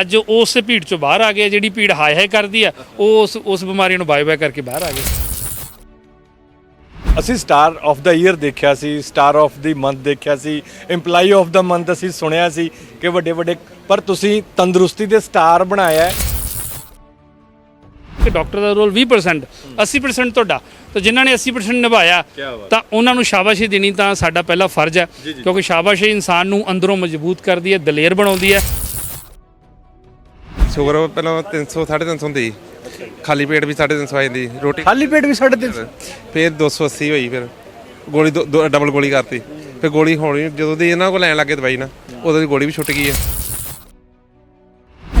ਅੱਜ ਉਸੇ ਭੀੜ ਚੋਂ ਬਾਹਰ ਆ ਗਏ ਜਿਹੜੀ ਭੀੜ ਹਾਏ ਹਾਏ ਕਰਦੀ ਆ ਉਹ ਉਸ ਉਸ ਬਿਮਾਰੀ ਨੂੰ ਬਾਏ ਬਾਏ ਕਰਕੇ ਬਾਹਰ ਆ ਗਏ ਅਸੀਂ ਸਟਾਰ ਆਫ ਦਾ ਈਅਰ ਦੇਖਿਆ ਸੀ ਸਟਾਰ ਆਫ ਦੀ ਮੰਥ ਦੇਖਿਆ ਸੀ EMPLOYEE ਆਫ ਦਾ ਮੰਥ ਅਸੀਂ ਸੁਣਿਆ ਸੀ ਕਿ ਵੱਡੇ ਵੱਡੇ ਪਰ ਤੁਸੀਂ ਤੰਦਰੁਸਤੀ ਦੇ ਸਟਾਰ ਬਣਾਇਆ ਹੈ। ਕਿ ਡਾਕਟਰ ਦਾ ਰੋਲ 20% 80% ਤੁਹਾਡਾ ਤਾਂ ਜਿਨ੍ਹਾਂ ਨੇ 80% ਨਿਭਾਇਆ ਕਿਆ ਬਾਤ। ਤਾਂ ਉਹਨਾਂ ਨੂੰ ਸ਼ਾਬਾਸ਼ੀ ਦੇਣੀ ਤਾਂ ਸਾਡਾ ਪਹਿਲਾ ਫਰਜ਼ ਹੈ ਕਿਉਂਕਿ ਸ਼ਾਬਾਸ਼ੀ ਇਨਸਾਨ ਨੂੰ ਅੰਦਰੋਂ ਮਜ਼ਬੂਤ ਕਰਦੀ ਹੈ ਦਲੇਰ ਬਣਾਉਂਦੀ ਹੈ ਸ਼ੂਗਰ ਪਹਿਲਾਂ 300 350 ਹੁੰਦੀ ਖਾਲੀ ਪੇਟ ਵੀ 350 ਆ ਜਾਂਦੀ ਰੋਟੀ ਖਾਲੀ ਪੇਟ ਵੀ ਸਾਡੇ ਤੇ ਫਿਰ 280 ਹੋਈ ਫਿਰ। ਗੋਲੀ ਦੋ- ਦੋ- ਡਬਲ ਗੋਲੀ ਕਰਤੀ। ਫਿਰ ਗੋਲੀ ਹੋਣੀ ਜਦੋਂ ਦੀ ਇਹਨਾਂ ਕੋਲ ਲੈਣ ਲੱਗੇ ਦਵਾਈ ਨਾ ਉਦੋਂ ਦੀ ਗੋਲੀ ਵੀ ਛੁੱਟ ਗਈ ਹੈ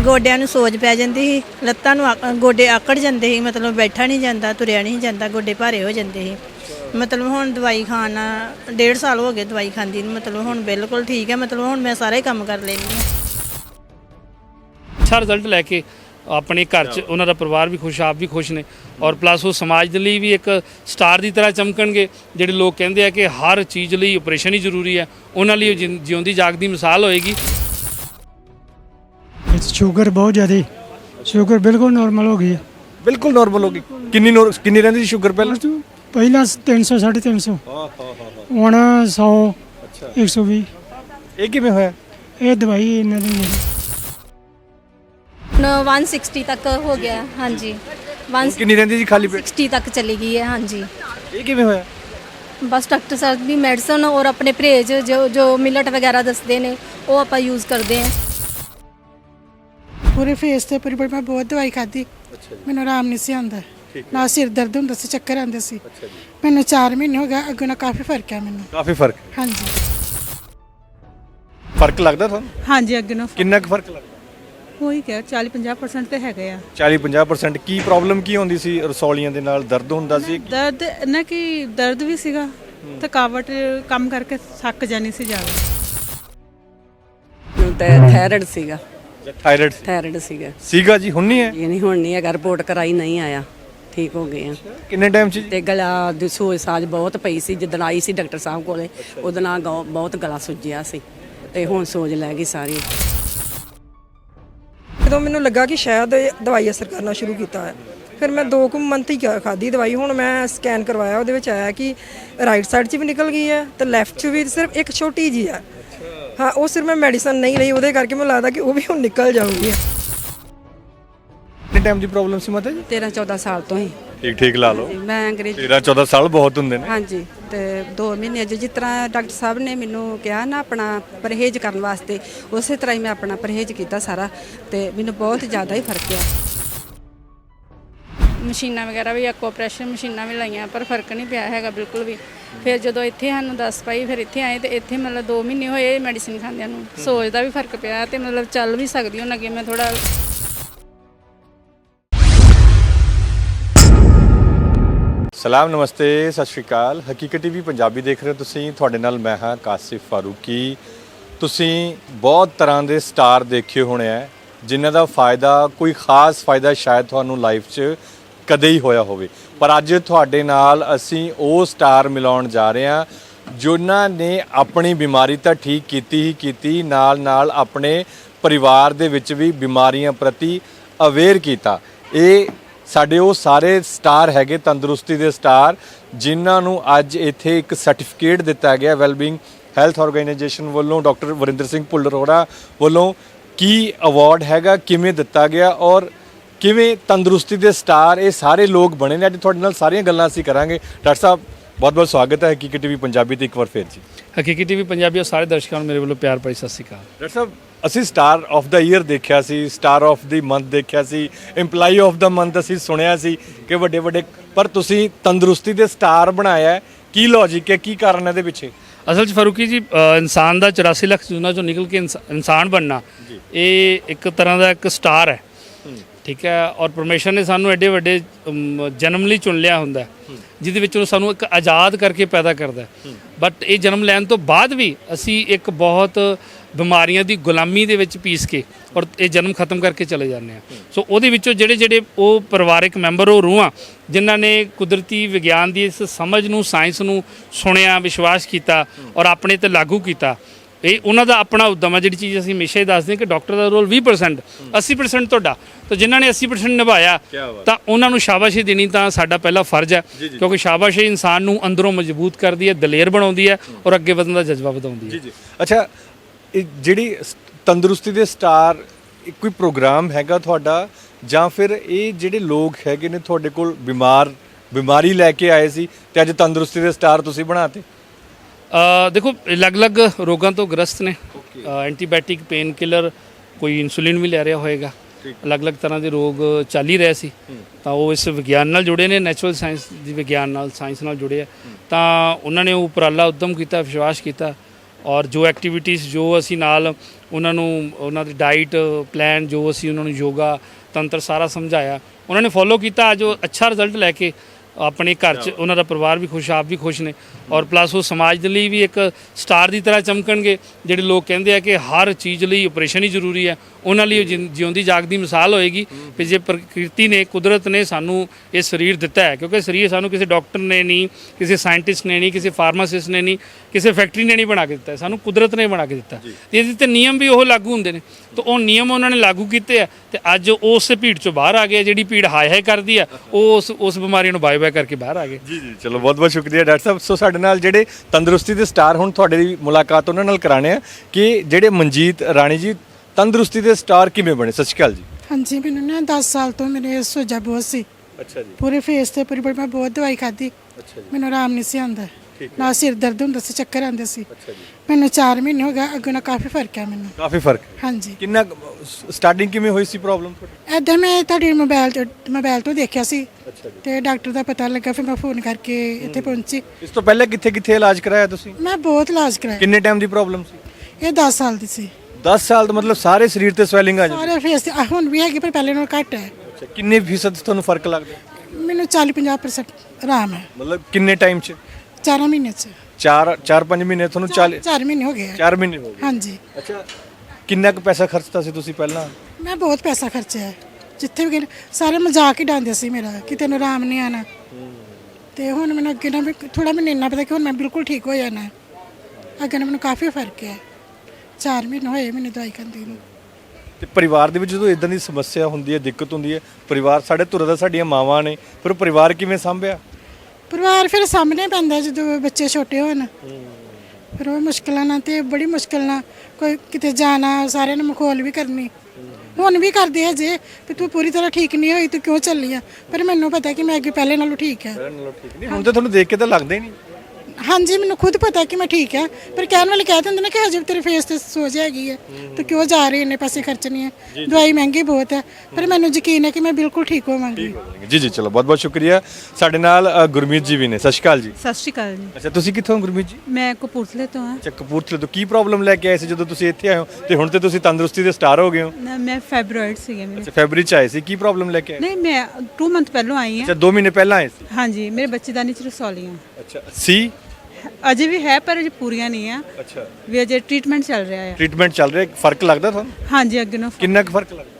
ਗੋਡਿਆਂ ਨੂੰ ਸੋਜ ਪੈ ਜਾਂਦੀ ਸੀ। ਲੱਤਾਂ ਨੂੰ ਆਕ- ਗੋਡੇ ਆਕੜ ਜਾਂਦੇ ਸੀ। ਮਤਲਬ ਬੈਠਾ ਨਹੀਂ ਜਾਂਦਾ ਤੁਰਿਆ ਨਹੀਂ ਜਾਂਦਾ ਗੋਡੇ ਭਾਰੇ ਹੋ ਜਾਂਦੇ ਸੀ। ਮਤਲਬ ਹੁਣ ਦਵਾਈ ਖਾਣ ਨਾਲ ਡੇਢ ਸਾਲ ਹੋ ਗਏ ਦਵਾਈ ਖਾਂਦੀ ਨੂੰ। ਮਤਲਬ ਹੁਣ ਬਿਲਕੁਲ ਠੀਕ ਹੈ। ਮਤਲਬ ਹੁਣ ਮੈਂ ਸਾਰਾ ਹੀ ਕੰਮ ਕਰ ਲੈਂਦੀ ਹਾਂ। ਅੱਛਾ ਰਿਜ਼ਲਟ ਲੈ ਕੇ ਆਪਣੇ ਘਰ 'ਚ ਉਹਨਾਂ ਦਾ ਪਰਿਵਾਰ ਵੀ ਖੁਸ਼ ਆਪ ਵੀ ਖੁਸ਼ ਨੇ। ਔਰ ਪਲੱਸ ਉਹ ਸਮਾਜ ਦੇ ਲਈ ਵੀ ਇੱਕ ਸਟਾਰ ਦੀ ਤਰ੍ਹਾਂ ਚਮਕਣਗੇ ਜਿਹੜੇ ਲੋਕ ਕਹਿੰਦੇ ਆ ਕਿ ਹਰ ਚੀਜ਼ ਲਈ ਆਪਰੇਸ਼ਨ ਹੀ ਜ਼ਰੂਰੀ ਹੈ। ਉਹਨਾਂ ਲਈ ਜਿਉਂਦੀ ਜਾਗਦੀ ਮਿਸਾਲ ਹੋਏਗੀ। ਸ਼ੂਗਰ ਬਹੁਤ ਜ਼ਿਆਦਾ। ਸ਼ੂਗਰ ਬਿਲਕੁਲ ਨਾਰਮਲ ਹੋ ਗਈ ਹੈ। ਬਿਲਕੁਲ ਨਾਰਮਲ ਹੋ ਗਈ। ਕਿੰਨੀ ਨੋਰ- ਕਿੰਨੀ ਰਹਿੰਦੀ ਸੀ ਸ਼ੂਗਰ ਪਹਿਲਾਂ? ਪਹਿਲਾਂ 300 350 ਹੁਣ 100 120 ਇਹ ਕਿਵੇਂ ਹੋਇਆ? ਇਹ ਦਵਾਈ ਇਹਨਾਂ ਦੀ ਹੈ। ਨ 160 ਤੱਕ ਹੋ ਗਿਆ ਹਾਂਜੀ। 160 ਕਿੰਨੀ ਰਹਿੰਦੀ ਸੀ ਖਾਲੀ ਪੇਟ? ਤੱਕ ਚਲੀ ਗਈ ਹੈ ਹਾਂਜੀ। ਇਹ ਕਿਵੇਂ ਹੋਇਆ? ਬਸ ਡਾਕਟਰ ਸਾਹਿਬ ਦੀ ਮੈਡੀਸਨ ਔਰ ਆਪਣੇ ਪਰਹੇਜ਼ ਜੋ ਜੋ ਮਿਲਟ ਵਗੈਰਾ ਦੱਸਦੇ ਨੇ ਉਹ ਆਪਾਂ ਯੂਜ਼ ਕਰਦੇ ਹਾਂ। ਪੂਰੇ ਫੇਸ ਤੇ ਪੂਰੀ ਬੜੀ ਮੈਂ ਬਹੁਤ ਦਵਾਈ ਖਾਧੀ। ਮੈਨੂੰ ਆਰਾਮ ਨਹੀਂ ਸੀ ਆਉਂਦਾ। ਨਾ ਸਿਰ ਦਰਦ ਹੁੰਦਾ ਸੀ ਚੱਕਰ ਆਉਂਦੇ ਸੀ। ਮੈਨੂੰ 4 ਮਹੀਨੇ ਹੋ ਗਏ ਅੱਗੋਂ ਨਾਲ ਕਾਫੀ ਫ਼ਰਕ ਹੈ ਮੈਨੂੰ। ਕਾਫੀ ਫ਼ਰਕ ਹਾਂਜੀ। ਫ਼ਰਕ ਲੱਗਦਾ ਤੁਹਾਨੂੰ? ਹਾਂਜੀ ਅੱਗੇ ਨੂੰ ਕਿੰਨਾ ਕੁ ਫ਼ਰਕ ਲੱਗਦਾ? ਹੋਈ ਗਿਆ 40 50% ਤੇ ਹੈਗੇ ਆ। 40 50% ਕੀ ਪ੍ਰੋਬਲਮ ਕੀ ਹੁੰਦੀ ਸੀ ਰਸੌਲੀਆਂ ਦੇ ਨਾਲ? ਦਰਦ ਹੁੰਦਾ ਸੀ? ਦਰਦ ਨਾ ਕਿ ਦਰਦ ਵੀ ਸੀਗਾ। ਥਕਾਵਟ ਕੰਮ ਕਰਕੇ ਥੱਕ ਜਾਣੀ ਸੀ ਜ਼ਿਆਦਾ। ਤੇ ਥਾਇਰਾਇਡ ਸੀਗਾ। ਥਾਇਰਾਇਡ ਥਾਇਰਾਇਡ ਸੀਗਾ। ਸੀਗਾ ਜੀ ਹੁਣ ਨਹੀਂ ਹੈ ਇਹ ਨਹੀਂ ਹੁਣ ਨਹੀਂ ਹੈਗਾ ਰਿਪੋਰਟ ਕਰਾਈ ਨਹੀਂ ਆਇਆ। ਠੀਕ ਹੋ ਗਏ ਆ। ਕਿੰਨੇ ਟਾਈਮ ਚ? ਤੇ ਗਲਾ ਦੀ ਸੋਜ ਸਾਜ ਬਹੁਤ ਪਈ ਸੀ ਜਦੋਂ ਆਈ ਸੀ ਡਾਕਟਰ ਸਾਹਿਬ ਕੋਲੇ ਉਹਦੇ ਨਾਲ ਬਹੁਤ ਗਲਾ ਸੁੱਜਿਆ ਸੀ। ਤੇ ਹੁਣ ਸੋਜ ਲੈ ਗਈ ਸਾਰੀ। ਜਦੋਂ ਮੈਨੂੰ ਲੱਗਾ ਕਿ ਸ਼ਾਇਦ ਇਹ ਦਵਾਈ ਅਸਰ ਕਰਨਾ ਸ਼ੁਰੂ ਕੀਤਾ ਹੈ, ਫਿਰ ਮੈਂ ਦੋ ਕੁ ਮੰਥ ਹੀ ਖਾ- ਖਾਧੀ ਦਵਾਈ। ਹੁਣ ਮੈਂ ਸਕੈਨ ਕਰਵਾਇਆ, ਉਹਦੇ ਵਿੱਚ ਆਇਆ ਕਿ ਰਾਈਟ ਸਾਈਡ 'ਚ ਵੀ ਨਿਕਲ ਗਈ ਹੈ ਤੇ ਲੈਫਟ 'ਚ ਵੀ ਸਿਰਫ ਇੱਕ ਛੋਟੀ ਜੀ ਹੈ। ਹਾਂ, ਉਹ ਸਿਰਫ ਮੈਂ ਮੈਡੀਸਨ ਨਹੀਂ ਲਈ, ਉਹਦੇ ਕਰਕੇ ਮੈਨੂੰ ਲੱਗਦਾ ਕਿ ਉਹ ਵੀ ਹੁਣ ਨਿਕਲ ਜਾਊਗੀ। ਕਿੰਨੇ ਟਾਈਮ ਦੀ ਪ੍ਰੋਬਲਮ ਸੀ ਮਾਤਾ ਜੀ? 13 14 ਸਾਲ ਤੋਂ ਹੀ। ਠੀਕ ਠੀਕ ਲਾ ਲਓ। ਮੈਂ ਅੰਗਰੇਜ਼ੀ 13 14 ਸਾਲ ਬਹੁਤ ਹੁੰਦੇ ਨੇ। ਹਾਂਜੀ ਤੇ 2 ਮਹੀਨੇ ਅਜੇ ਜਿਸ ਤਰ੍ਹਾਂ ਡਾਕਟਰ ਸਾਹਿਬ ਨੇ ਮੈਨੂੰ ਕਿਹਾ ਨਾ ਆਪਣਾ ਪਰਹੇਜ਼ ਕਰਨ ਵਾਸਤੇ ਉਸੇ ਤਰ੍ਹਾਂ ਹੀ ਮੈਂ ਆਪਣਾ ਪਰਹੇਜ਼ ਕੀਤਾ ਸਾਰਾ ਤੇ ਮੈਨੂੰ ਬਹੁਤ ਜ਼ਿਆਦਾ ਹੀ ਫ਼ਰਕ ਪਿਆ। ਮਸ਼ੀਨਾਂ ਵਗੈਰਾ ਵੀ ਐਕੋ ਪ੍ਰੈਸ਼ਰ ਮਸ਼ੀਨਾਂ ਵੀ ਲਾਈਆਂ ਪਰ ਫ਼ਰਕ ਨਹੀਂ ਪਿਆ ਹੈਗਾ ਬਿਲਕੁਲ ਵੀ। ਫਿਰ ਜਦੋਂ ਇੱਥੇ ਸਾਨੂੰ ਦੱਸ ਪਾਈ ਫਿਰ ਇੱਥੇ ਆਏ ਤੇ ਇੱਥੇ ਮਤਲਬ 2 ਮਹੀਨੇ ਹੋਏ ਮੈਡੀਸਿਨ ਖਾਂਦਿਆਂ ਨੂੰ। ਸੋਚ ਦਾ ਵੀ ਫ਼ਰਕ ਪਿਆ ਤੇ ਮਤਲਬ ਚੱਲ ਵੀ ਸਕਦੀ ਹੁਣ ਅੱਗੇ ਮੈਂ ਥੋੜਾ ਸਲਾਮ, ਨਮਸਤੇ, ਸਤਿ ਸ਼੍ਰੀ ਅਕਾਲ। ਹਕੀਕਤ ਟੀਵੀ ਪੰਜਾਬੀ ਦੇਖ ਰਹੇ ਹੋ ਤੁਸੀਂ। ਤੁਹਾਡੇ ਨਾਲ ਮੈਂ ਹਾਂ ਕਾਸਿਫ ਫਾਰੂਕੀ। ਤੁਸੀਂ ਬਹੁਤ ਤਰ੍ਹਾਂ ਦੇ ਸਟਾਰ ਦੇਖੇ ਹੋਣੇ ਆ, ਜਿਨ੍ਹਾਂ ਦਾ ਫਾਇਦਾ, ਕੋਈ ਖਾਸ ਫਾਇਦਾ ਸ਼ਾਇਦ ਤੁਹਾਨੂੰ ਲਾਈਫ 'ਚ ਕਦੇ ਹੀ ਹੋਇਆ ਹੋਵੇ। ਪਰ ਅੱਜ ਤੁਹਾਡੇ ਨਾਲ ਅਸੀਂ ਉਹ ਸਟਾਰ ਮਿਲਾਉਣ ਜਾ ਰਹੇ ਹਾਂ, ਜਿਨ੍ਹਾਂ ਨੇ ਆਪਣੀ ਬਿਮਾਰੀ ਤਾਂ ਠੀਕ ਕੀਤੀ ਹੀ ਕੀਤੀ ਨਾਲ ਨਾਲ ਆਪਣੇ ਪਰਿਵਾਰ ਦੇ ਵਿੱਚ ਵੀ ਬਿਮਾਰੀਆਂ ਪ੍ਰਤੀ ਅਵੇਅਰ ਕੀਤਾ। ਇਹ ਸਾਡੇ ਉਹ ਸਾਰੇ ਸਟਾਰ ਹੈਗੇ ਤੰਦਰੁਸਤੀ ਦੇ ਸਟਾਰ ਜਿਨ੍ਹਾਂ ਨੂੰ ਅੱਜ ਇੱਥੇ ਇੱਕ ਸਰਟੀਫਿਕੇਟ ਦਿੱਤਾ ਗਿਆ ਵੈਲਬੀਇੰਗ ਹੈਲਥ ਆਰਗੇਨਾਈਜੇਸ਼ਨ ਵੱਲੋਂ ਡਾਕਟਰ ਵਰਿੰਦਰ ਸਿੰਘ ਹੋਰਾਂ ਵੱਲੋਂ ਕੀ ਅਵਾਰਡ ਹੈਗਾ ਕਿਵੇਂ ਦਿੱਤਾ ਗਿਆ ਔਰ ਕਿਵੇਂ ਤੰਦਰੁਸਤੀ ਦੇ ਸਟਾਰ ਇਹ ਸਾਰੇ ਲੋਕ ਬਣੇ ਨੇ। ਅੱਜ ਤੁਹਾਡੇ ਨਾਲ ਸਾਰੀਆਂ ਗੱਲਾਂ ਅਸੀਂ ਕਰਾਂਗੇ। ਡਾਕਟਰ ਸਾਹਿਬ ਬਹੁਤ ਬਹੁਤ ਸਵਾਗਤ ਹੈ। ਹਕੀਕਤ ਟੀਵੀ ਪੰਜਾਬੀ ਤੇ ਇੱਕ ਵਾਰ ਫੇਰ ਜੀ। ਹਕੀਕੀ ਟੀਵੀ ਪੰਜਾਬੀ ਔਰ ਸਾਰੇ ਦਰਸ਼ਕਾਂ ਨੂੰ ਮੇਰੇ ਵੱਲੋਂ ਪਿਆਰ ਭਰੀ ਸਤਿ ਸ਼੍ਰੀ ਅਕਾਲ। ਡਾਕਟਰ ਸਾਹਿਬ ਅਸੀਂ ਸਟਾਰ ਆਫ ਦਾ ਈਅਰ ਦੇਖਿਆ ਸੀ ਸਟਾਰ ਆਫ ਦੀ ਮੰਥ ਦੇਖਿਆ ਸੀ EMPLOYEE ਆਫ ਦਾ ਮੰਥ ਅਸੀਂ ਸੁਣਿਆ ਸੀ ਕਿ ਵੱਡੇ ਵੱਡੇ ਪਰ ਤੁਸੀਂ ਤੰਦਰੁਸਤੀ ਦੇ ਸਟਾਰ ਬਣਾਇਆ ਹੈ ਕੀ ਲੌਜੀਕ ਹੈ ਕੀ ਕਾਰਨ ਹੈ ਇਹਦੇ ਪਿੱਛੇ? ਅਸਲ 'ਚ ਫਾਰੂਕੀ ਜੀ ਅ, ਇਨਸਾਨ ਦਾ 84 ਲੱਖ ਜੂਨਾਂ ਚੋਂ ਨਿਕਲ ਕੇ ਇਨਸ- ਇਨਸਾਨ ਬਣਨਾ ਇਹ ਇੱਕ ਤਰ੍ਹਾਂ ਦਾ ਇੱਕ ਸਟਾਰ ਹੈ। ਠੀਕ ਹੈ ਔਰ ਪਰਮੇਸ਼ਰ ਨੇ ਸਾਨੂੰ ਐਡੇ ਵੱਡੇ ਅਮ, ਜਨਮ ਲਈ ਚੁਣ ਲਿਆ ਹੁੰਦਾ ਹੈ, ਜਿਹਦੇ ਵਿੱਚ ਉਹ ਸਾਨੂੰ ਇੱਕ ਆਜ਼ਾਦ ਕਰਕੇ ਪੈਦਾ ਕਰਦਾ ਬਟ ਇਹ ਜਨਮ ਲੈਣ ਤੋਂ ਬਾਅਦ ਵੀ ਅਸੀਂ ਇੱਕ ਬਹੁਤ ਬਿਮਾਰੀਆਂ ਦੀ ਗੁਲਾਮੀ ਦੇ ਵਿੱਚ ਪੀਸ ਕੇ ਔਰ ਇਹ ਜਨਮ ਖਤਮ ਕਰਕੇ ਚਲੇ ਜਾਂਦੇ ਆ। ਸੋ ਉਹਦੇ ਵਿੱਚੋਂ ਜਿਹੜੇ ਜਿਹੜੇ ਉਹ ਪਰਿਵਾਰਕ ਮੈਂਬਰ ਉਹ ਰੂਹਾਂ ਜਿਨ੍ਹਾਂ ਨੇ ਕੁਦਰਤੀ ਵਿਗਿਆਨ ਦੀ ਇਸ ਸਮਝ ਨੂੰ ਸਾਇੰਸ ਨੂੰ ਸੁਣਿਆ ਵਿਸ਼ਵਾਸ ਕੀਤਾ ਔਰ ਆਪਣੇ ਤੇ ਲਾਗੂ ਕੀਤਾ ਇਹ ਉਹਨਾਂ ਦਾ ਆਪਣਾ ਉਦਮ ਹੈ ਜਿਹੜੀ ਚੀਜ਼ ਅਸੀਂ ਹਮੇਸ਼ਾ ਹੀ ਦੱਸਦੇ ਹਾਂ ਕਿ ਡਾਕਟਰ ਦਾ ਰੋਲ 20% 80% ਤੁਹਾਡਾ। ਤਾਂ ਜਿਨ੍ਹਾਂ ਨੇ 80% ਨਿਭਾਇਆ ਤਾਂ ਉਹਨਾਂ ਨੂੰ ਸ਼ਾਬਾਸ਼ੀ ਦੇਣੀ ਤਾਂ ਸਾਡਾ ਪਹਿਲਾ ਫਰਜ਼ ਹੈ ਕਿਉਂਕਿ ਸ਼ਾਬਾਸ਼ੀ ਇਨਸਾਨ ਨੂੰ ਅੰਦਰੋਂ ਮਜ਼ਬੂਤ ਕਰਦੀ ਹੈ ਦਲੇਰ ਬਣਾਉਂਦੀ ਹੈ ਔਰ ਅੱਗੇ ਵਧਣ ਦਾ ਜਜ਼ਬਾ ਵਧਾਉਂਦੀ ਹੈ। ਜੀ ਜੀ। ਅੱਛਾ ਇਹ ਜਿਹੜੀ ਸ- ਤੰਦਰੁਸਤੀ ਦੇ ਸਟਾਰ ਇਹ ਕੋਈ ਪ੍ਰੋਗਰਾਮ ਹੈਗਾ ਤੁਹਾਡਾ ਜਾਂ ਫਿਰ ਇਹ ਜਿਹੜੇ ਲੋਕ ਹੈਗੇ ਨੇ ਤੁਹਾਡੇ ਕੋਲ ਬਿਮਾਰ ਬਿਮਾਰੀ ਲੈ ਕੇ ਆਏ ਸੀ ਤੇ ਅੱਜ ਤੰਦਰੁਸਤੀ ਦੇ ਸਟਾਰ ਤੁਸੀਂ ਬਣਾਤੇ? ਅ, ਦੇਖੋ ਅਲੱਗ-ਅਲੱਗ ਰੋਗਾਂ ਤੋਂ ਗ੍ਰਸਤ ਨੇ। ਐਂਟੀਬਾਇਓਟਿਕ ਪੇਨ ਕਿਲਰ ਕੋਈ ਇਨਸੂਲਿਨ ਵੀ ਲੈ ਰਿਹਾ ਹੋਏਗਾ। ਅਲੱਗ-ਅਲੱਗ ਤਰ੍ਹਾਂ ਦੇ ਰੋਗ ਚੱਲ ਹੀ ਰਹੇ ਸੀ। ਤਾਂ ਉਹ ਇਸ ਵਿਗਿਆਨ ਨਾਲ ਜੁੜੇ ਨੇ ਨੈਚੁਰਲ ਸਾਇੰਸ ਦੀ ਵਿਗਿਆਨ ਨਾਲ ਸਾਇੰਸ ਨਾਲ ਜੁੜੇ ਆ। ਤਾਂ ਉਹਨਾਂ ਨੇ ਉਹ ਉਪਰਾਲਾ ਉਦਮ ਕੀਤਾ ਵਿਸ਼ਵਾਸ ਕੀਤਾ। ਔਰ ਜੋ ਐਕਟੀਵਿਟੀਜ਼ ਜੋ ਅਸੀਂ ਨਾਲ ਉਹਨਾਂ ਨੂੰ ਉਹਨਾਂ ਦੀ ਡਾਈਟ ਪਲਾਨ ਜੋ ਅਸੀਂ ਉਹਨਾਂ ਨੂੰ ਯੋਗਾ ਤੰਤਰ ਸਾਰਾ ਸਮਝਾਇਆ ਉਹਨਾਂ ਨੇ ਫੋਲੋ ਕੀਤਾ ਅੱਜ ਉਹ ਅੱਛਾ ਰਿਜ਼ਲਟ ਲੈ ਕੇ ਆਪਣੇ ਘਰ 'ਚ ਉਹਨਾਂ ਦਾ ਪਰਿਵਾਰ ਵੀ ਖੁਸ਼ ਆਪ ਵੀ ਖੁਸ਼ ਨੇ। ਔਰ ਪਲੱਸ ਉਹ ਸਮਾਜ ਦੇ ਲਈ ਵੀ ਇੱਕ ਸਟਾਰ ਦੀ ਤਰ੍ਹਾਂ ਚਮਕਣਗੇ ਜਿਹੜੇ ਲੋਕ ਕਹਿੰਦੇ ਆ ਕਿ ਹਰ ਚੀਜ਼ ਲਈ ਆਪਰੇਸ਼ਨ ਹੀ ਜ਼ਰੂਰੀ ਹੈ। ਉਹਨਾਂ ਲਈ ਜਿਉਂ- ਜਿਉਂਦੀ ਜਾਗਦੀ ਮਿਸਾਲ ਹੋਏਗੀ ਕਿ ਜੇ ਪ੍ਰਕਿਰਤੀ ਨੇ ਕੁਦਰਤ ਨੇ ਸਾਨੂੰ ਇਹ ਸਰੀਰ ਦਿੱਤਾ ਹੈ। ਕਿਉਂਕਿ ਸਰੀਰ ਸਾਨੂੰ ਕਿਸੇ ਡਾਕਟਰ ਨੇ ਨਹੀਂ ਕਿਸੇ ਸਾਇੰਟਿਸਟ ਨੇ ਨਹੀਂ ਕਿਸੇ ਫਾਰਮਾਸਿਸਟ ਨੇ ਨਹੀਂ ਕਿਸੇ ਫੈਕਟਰੀ ਨੇ ਨਹੀਂ ਬਣਾ ਕੇ ਦਿੱਤਾ ਹੈ, ਸਾਨੂੰ ਕੁਦਰਤ ਨੇ ਬਣਾ ਕੇ ਦਿੱਤਾ ਤੇ ਇਹਦੇ ਤੇ ਨਿਯਮ ਵੀ ਉਹ ਲਾਗੂ ਹੁੰਦੇ ਨੇ। ਤਾਂ ਉਹ ਨਿਯਮ ਉਹਨਾਂ ਨੇ ਲਾਗੂ ਕੀਤੇ ਆ ਤੇ ਅੱਜ ਉਹ ਉਸ ਭੀੜ ਚੋਂ ਬਾਹਰ ਆ ਗਏ ਜਿਹੜੀ ਭੀੜ ਹਾਏ ਹਾਏ ਕਰਦੀ ਆ ਉਹ ਉਸ ਉਸ ਬਿਮਾਰੀ ਨੂੰ ਬਾਏ ਬਾਏ ਕਰਕੇ ਬਾਹਰ ਆ ਗਏ। ਜੀ ਜੀ। ਚਲੋ ਬਹੁਤ ਬਹੁਤ ਸ਼ੁਕਰੀਆ ਡਾਕਟਰ ਸਾਹਿਬ। ਸੋ ਸਾਡੇ ਨਾਲ ਜਿਹੜੇ ਤੰਦਰੁਸਤੀ ਦੇ ਸਟਾਰ ਹੁਣ ਤੁਹਾਡੇ ਦੀ ਮੁਲਾਕਾਤ ਉਹਨਾਂ ਨਾਲ ਕਰਾਣੇ ਆ ਕਿ ਜਿਹੜੇ ਮਨਜੀਤ ਰਾਣੀ ਜੀ ਤੰਦਰੁਸਤੀ ਦੇ ਸਟਾਰ ਕਿਵੇਂ ਬਣੇ? ਸਤਿ ਸ਼੍ਰੀ ਅਕਾਲ ਜੀ। ਹਾਂਜੀ ਮੈਨੂੰ ਨਾ 10 ਸਾਲ ਤੋਂ ਮੇਰੇ ਸੋਜਾ ਬਹੁਤ ਸੀ। ਅੱਛਾ ਜੀ। ਪੂਰੇ ਫੇਸ ਤੇ ਪੂਰੀ ਬੜੀ ਮੈਂ ਬਹੁਤ ਦਵਾਈ ਖਾਧੀ। ਮੈਨੂੰ ਆਰਾਮ ਨਹੀਂ ਸੀ ਆਉਂਦਾ। ਨਾ ਸਿਰ ਦਰਦ ਹੁੰਦਾ ਸੀ ਚੱਕਰ ਆਉਂਦੇ ਸੀ। ਮੈਨੂੰ 4 ਮਹੀਨੇ ਹੋ ਗਏ ਅੱਗੇ ਨਾਲ ਕਾਫੀ ਫ਼ਰਕ ਹੈ ਮੈਨੂੰ। ਕਾਫੀ ਫ਼ਰਕ ਹੈ। ਹਾਂਜੀ। ਕਿੰਨਾ ਸਟਾਰਟਿੰਗ ਕਿਵੇਂ ਹੋਈ ਸੀ ਪ੍ਰੋਬਲਮ ਤੁਹਾਡੀ? ਐਦਾਂ ਮੈਂ ਤੁਹਾਡੇ ਮੋਬਾਈਲ ਤੋਂ ਮੋਬਾਈਲ ਤੋਂ ਦੇਖਿਆ ਸੀ। ਤੇ ਡਾਕਟਰ ਦਾ ਪਤਾ ਲੱਗਾ ਫਿਰ ਮੈਂ ਫੋਨ ਕਰਕੇ ਇੱਥੇ ਪਹੁੰਚੀ। ਇਸ ਤੋਂ ਪਹਿਲਾਂ ਕਿੱਥੇ ਕਿੱਥੇ ਇਲਾਜ ਕਰਾਇਆ ਤੁਸੀਂ? ਮੈਂ ਬਹੁਤ ਇਲਾਜ ਕਰਾਇਆ। ਕਿੰਨੇ ਟਾਈਮ ਦੀ ਪ੍ਰੋਬਲਮ ਸੀ? ਇਹ 10 ਸਾਲ ਦੀ ਸੀ। 10 ਸਾਲ ਦਾ ਮਤਲਬ ਸਾਰੇ ਸਰੀਰ ਤੇ ਸਵੈਲਿੰਗ ਆ ਜਾਂਦੀ। ਸਾਰੇ ਫੇਸ ਤੇ ਆਹ ਹੁਣ ਵੀ ਹੈਗੀ ਪਰ ਪਹਿਲੇ ਨਾਲੋਂ ਘੱਟ ਹੈ। ਅੱਛਾ ਕਿੰਨੇ ਫੀਸਦ ਤੁਹਾਨੂੰ ਫ਼ਰਕ ਲੱਗਦਾ? ਮੈਨੂੰ 40 50% ਆਰਾਮ ਹੈ। ਮਤਲਬ ਕਿੰਨੇ ਟਾਈਮ ਚ? 4 ਮਹੀਨੇ ਚ। 4 4 5 ਮਹੀਨੇ ਤੁਹਾਨੂੰ 40 4 ਮਹੀਨੇ ਹੋ ਗਏ ਆ। 4 ਮਹੀਨੇ ਹੋ ਗਏ। ਹਾਂਜੀ। ਅੱਛਾ ਕਿੰਨਾ ਕੁ ਪੈਸਾ ਖਰਚਤਾ ਸੀ ਤੁਸੀਂ ਪਹਿਲਾਂ? ਮੈਂ ਬਹੁਤ ਪੈਸਾ ਖਰਚਿਆ ਹੈ। ਜਿੱਥੇ ਵੀ ਗਏ ਸਾਰੇ ਮਜ਼ਾਕ ਹੀ ਡਾਂਦੇ ਸੀ ਮੇਰਾ ਕਿ ਤੈਨੂੰ ਆਰਾਮ ਨਹੀਂ ਆਣਾ ਤੇ ਹੁਣ ਮੈਨੂੰ ਅੱਗੇ ਨਾ ਥੋੜਾ ਮੈਨੂੰ ਇੰਨਾ ਪਤਾ ਕਿ ਹੁਣ ਮੈਂ ਬਿਲਕੁਲ ਠੀਕ ਹੋ ਜਾਣਾ ਹੈ। ਅੱਗੇ ਨਾਲ ਮੈਨੂੰ ਕਾਫੀ ਫ਼ਰਕ ਹੈ। 4 ਮਹੀਨੇ ਹੋਏ ਮੈਨੂੰ ਦਵਾਈ ਖਾਂਦੀ ਨੂੰ। ਤੇ ਪਰਿਵਾਰ ਦੇ ਵਿੱਚ ਜਦੋਂ ਇਦਾਂ ਦੀ ਸਮੱਸਿਆ ਹੁੰਦੀ ਹੈ ਦਿੱਕਤ ਹੁੰਦੀ ਹੈ ਪਰਿਵਾਰ ਸਾਡੇ ਧੁਰ ਦਾ ਸਾਡੀਆਂ ਮਾਵਾਂ ਨੇ ਫਿਰ ਉਹ ਪਰਿਵਾਰ ਕਿਵੇਂ ਸੰਭਿਆ? ਪਰਿਵਾਰ ਫਿਰ ਸਾਹਮਣੇ ਪੈਂਦਾ ਜਦੋਂ ਬੱਚੇ ਛੋਟੇ ਹੋਣ। ਫਿਰ ਉਹ ਮੁਸ਼ਕਲਾਂ ਨਾਲ ਤੇ ਬੜੀ ਮੁਸ਼ਕਲ ਨਾਲ ਕੋਈ ਕਿਤੇ ਜਾਣਾ ਸਾਰਿਆਂ ਨੂੰ ਮਖੌਲ ਵੀ ਕਰਨੀ। ਹੁਣ ਵੀ ਕਰਦੇ ਆ ਜੇ ਵੀ ਤੂੰ ਪੂਰੀ ਤਰ੍ਹਾਂ ਠੀਕ ਨਹੀਂ ਹੋਈ ਤੂੰ ਕਿਉਂ ਚੱਲੀ ਆ? ਪਰ ਮੈਨੂੰ ਪਤਾ ਕਿ ਮੈਂ ਅੱਗੇ ਪਹਿਲੇ ਨਾਲੋਂ ਠੀਕ ਨਹੀਂ ਹੁਣ ਤਾਂ ਤੁਹਾਨੂੰ ਦੇਖ ਕੇ ਤਾਂ ਲੱਗਦਾ ਹੀ ਨਹੀਂ। ਹਾਂਜੀ ਮੈਨੂੰ ਖੁਦ ਪਤਾ ਕਿ ਮੈਂ ਠੀਕ ਹੈ ਪਰ ਕਹਿਣ ਵਾਲੇ ਕਹਿ ਦਿੰਦੇ ਨੇ ਕਿ ਹਜੇ ਵੀ ਤੇਰੇ ਫੇਸ ਤੇ ਸੋਜ ਹੈਗੀ ਹੈ ਤੂੰ ਕਿਉਂ ਜਾ ਰਹੀ ਇੰਨੇ ਪੈਸੇ ਖਰਚਣੀ ਹੈ ਦਵਾਈ ਮਹਿੰਗੀ ਬਹੁਤ ਹੈ ਪਰ ਮੈਨੂੰ ਯਕੀਨ ਹੈ ਕਿ ਮੈਂ ਬਿਲਕੁਲ ਠੀਕ ਹੋਵਾਂਗੀ। ਜੀ ਜੀ ਚਲੋ ਬਹੁਤ ਬਹੁਤ ਸ਼ੁਕਰੀਆ। ਸਾਡੇ ਨਾਲ ਅ, ਗੁਰਮੀਤ ਜੀ ਵੀ ਨੇ। ਸਤਿ ਸ਼੍ਰੀ ਅਕਾਲ ਜੀ। ਸਤਿ ਸ਼੍ਰੀ ਅਕਾਲ ਜੀ। ਅੱਛਾ ਤੁਸੀਂ ਕਿੱਥੋਂ ਹੋ ਗੁਰਮੀਤ ਜੀ? ਮੈਂ ਕਪੂਰਥਲੇ ਤੋਂ ਹਾਂ। ਅੱਛਾ ਕਪੂਰਥਲੇ ਤੋਂ ਕੀ ਪ੍ਰੋਬਲਮ ਲੈ ਕੇ ਆਏ ਸੀ ਜਦੋਂ ਤੁਸੀਂ ਇੱਥੇ ਆਏ ਹੋ? ਤੇ ਹੁਣ ਤੇ ਤੁਸੀਂ ਤੰਦਰੁਸਤੀ ਦੇ ਸਟਾਰ ਹੋ ਗਏ ਹੋ। ਨਾ, ਮੈਂ ਫੈਬਰਾਇਡ ਸੀਗੇ ਮੇਰੇ। ਅੱਛਾ ਫੈਬਰੀ ਚ ਆਏ ਸੀ। ਕੀ ਪ੍ਰੋਬਲਮ ਲੈ ਕੇ ਆਏ? ਨਹੀਂ ਮੈਂ 2 ਮੰਥ ਪਹਿਲਾਂ ਆਈ ਅੱਛਾ ਹਾਂ 2 ਮਹੀਨੇ ਪਹਿਲਾਂ ਆਏ ਸੀ। ਹਾਂਜੀ ਮੇਰੇ ਬੱਚੇਦਾਨੀ ਚ ਰਸੌਲੀਆਂ ਅੱਛਾ ਸੀ ਅਜੇ ਵੀ ਹੈ ਪਰ ਅਜੇ ਪੂਰੀਆਂ ਨਹੀਂ ਆ। ਅੱਛਾ। ਵੀ ਅਜੇ ਟ੍ਰੀਟਮੈਂਟ ਚੱਲ ਰਿਹਾ ਹੈ ਟ੍ਰੀਟਮੈਂਟ ਚੱਲ ਰਿਹਾ ਫ਼ਰਕ ਲੱਗਦਾ ਤੁਹਾਨੂੰ? ਹਾਂਜੀ ਅੱਗੇ ਨੂੰ ਕਿੰਨਾ ਕੁ ਫ਼ਰਕ ਲੱਗਦਾ?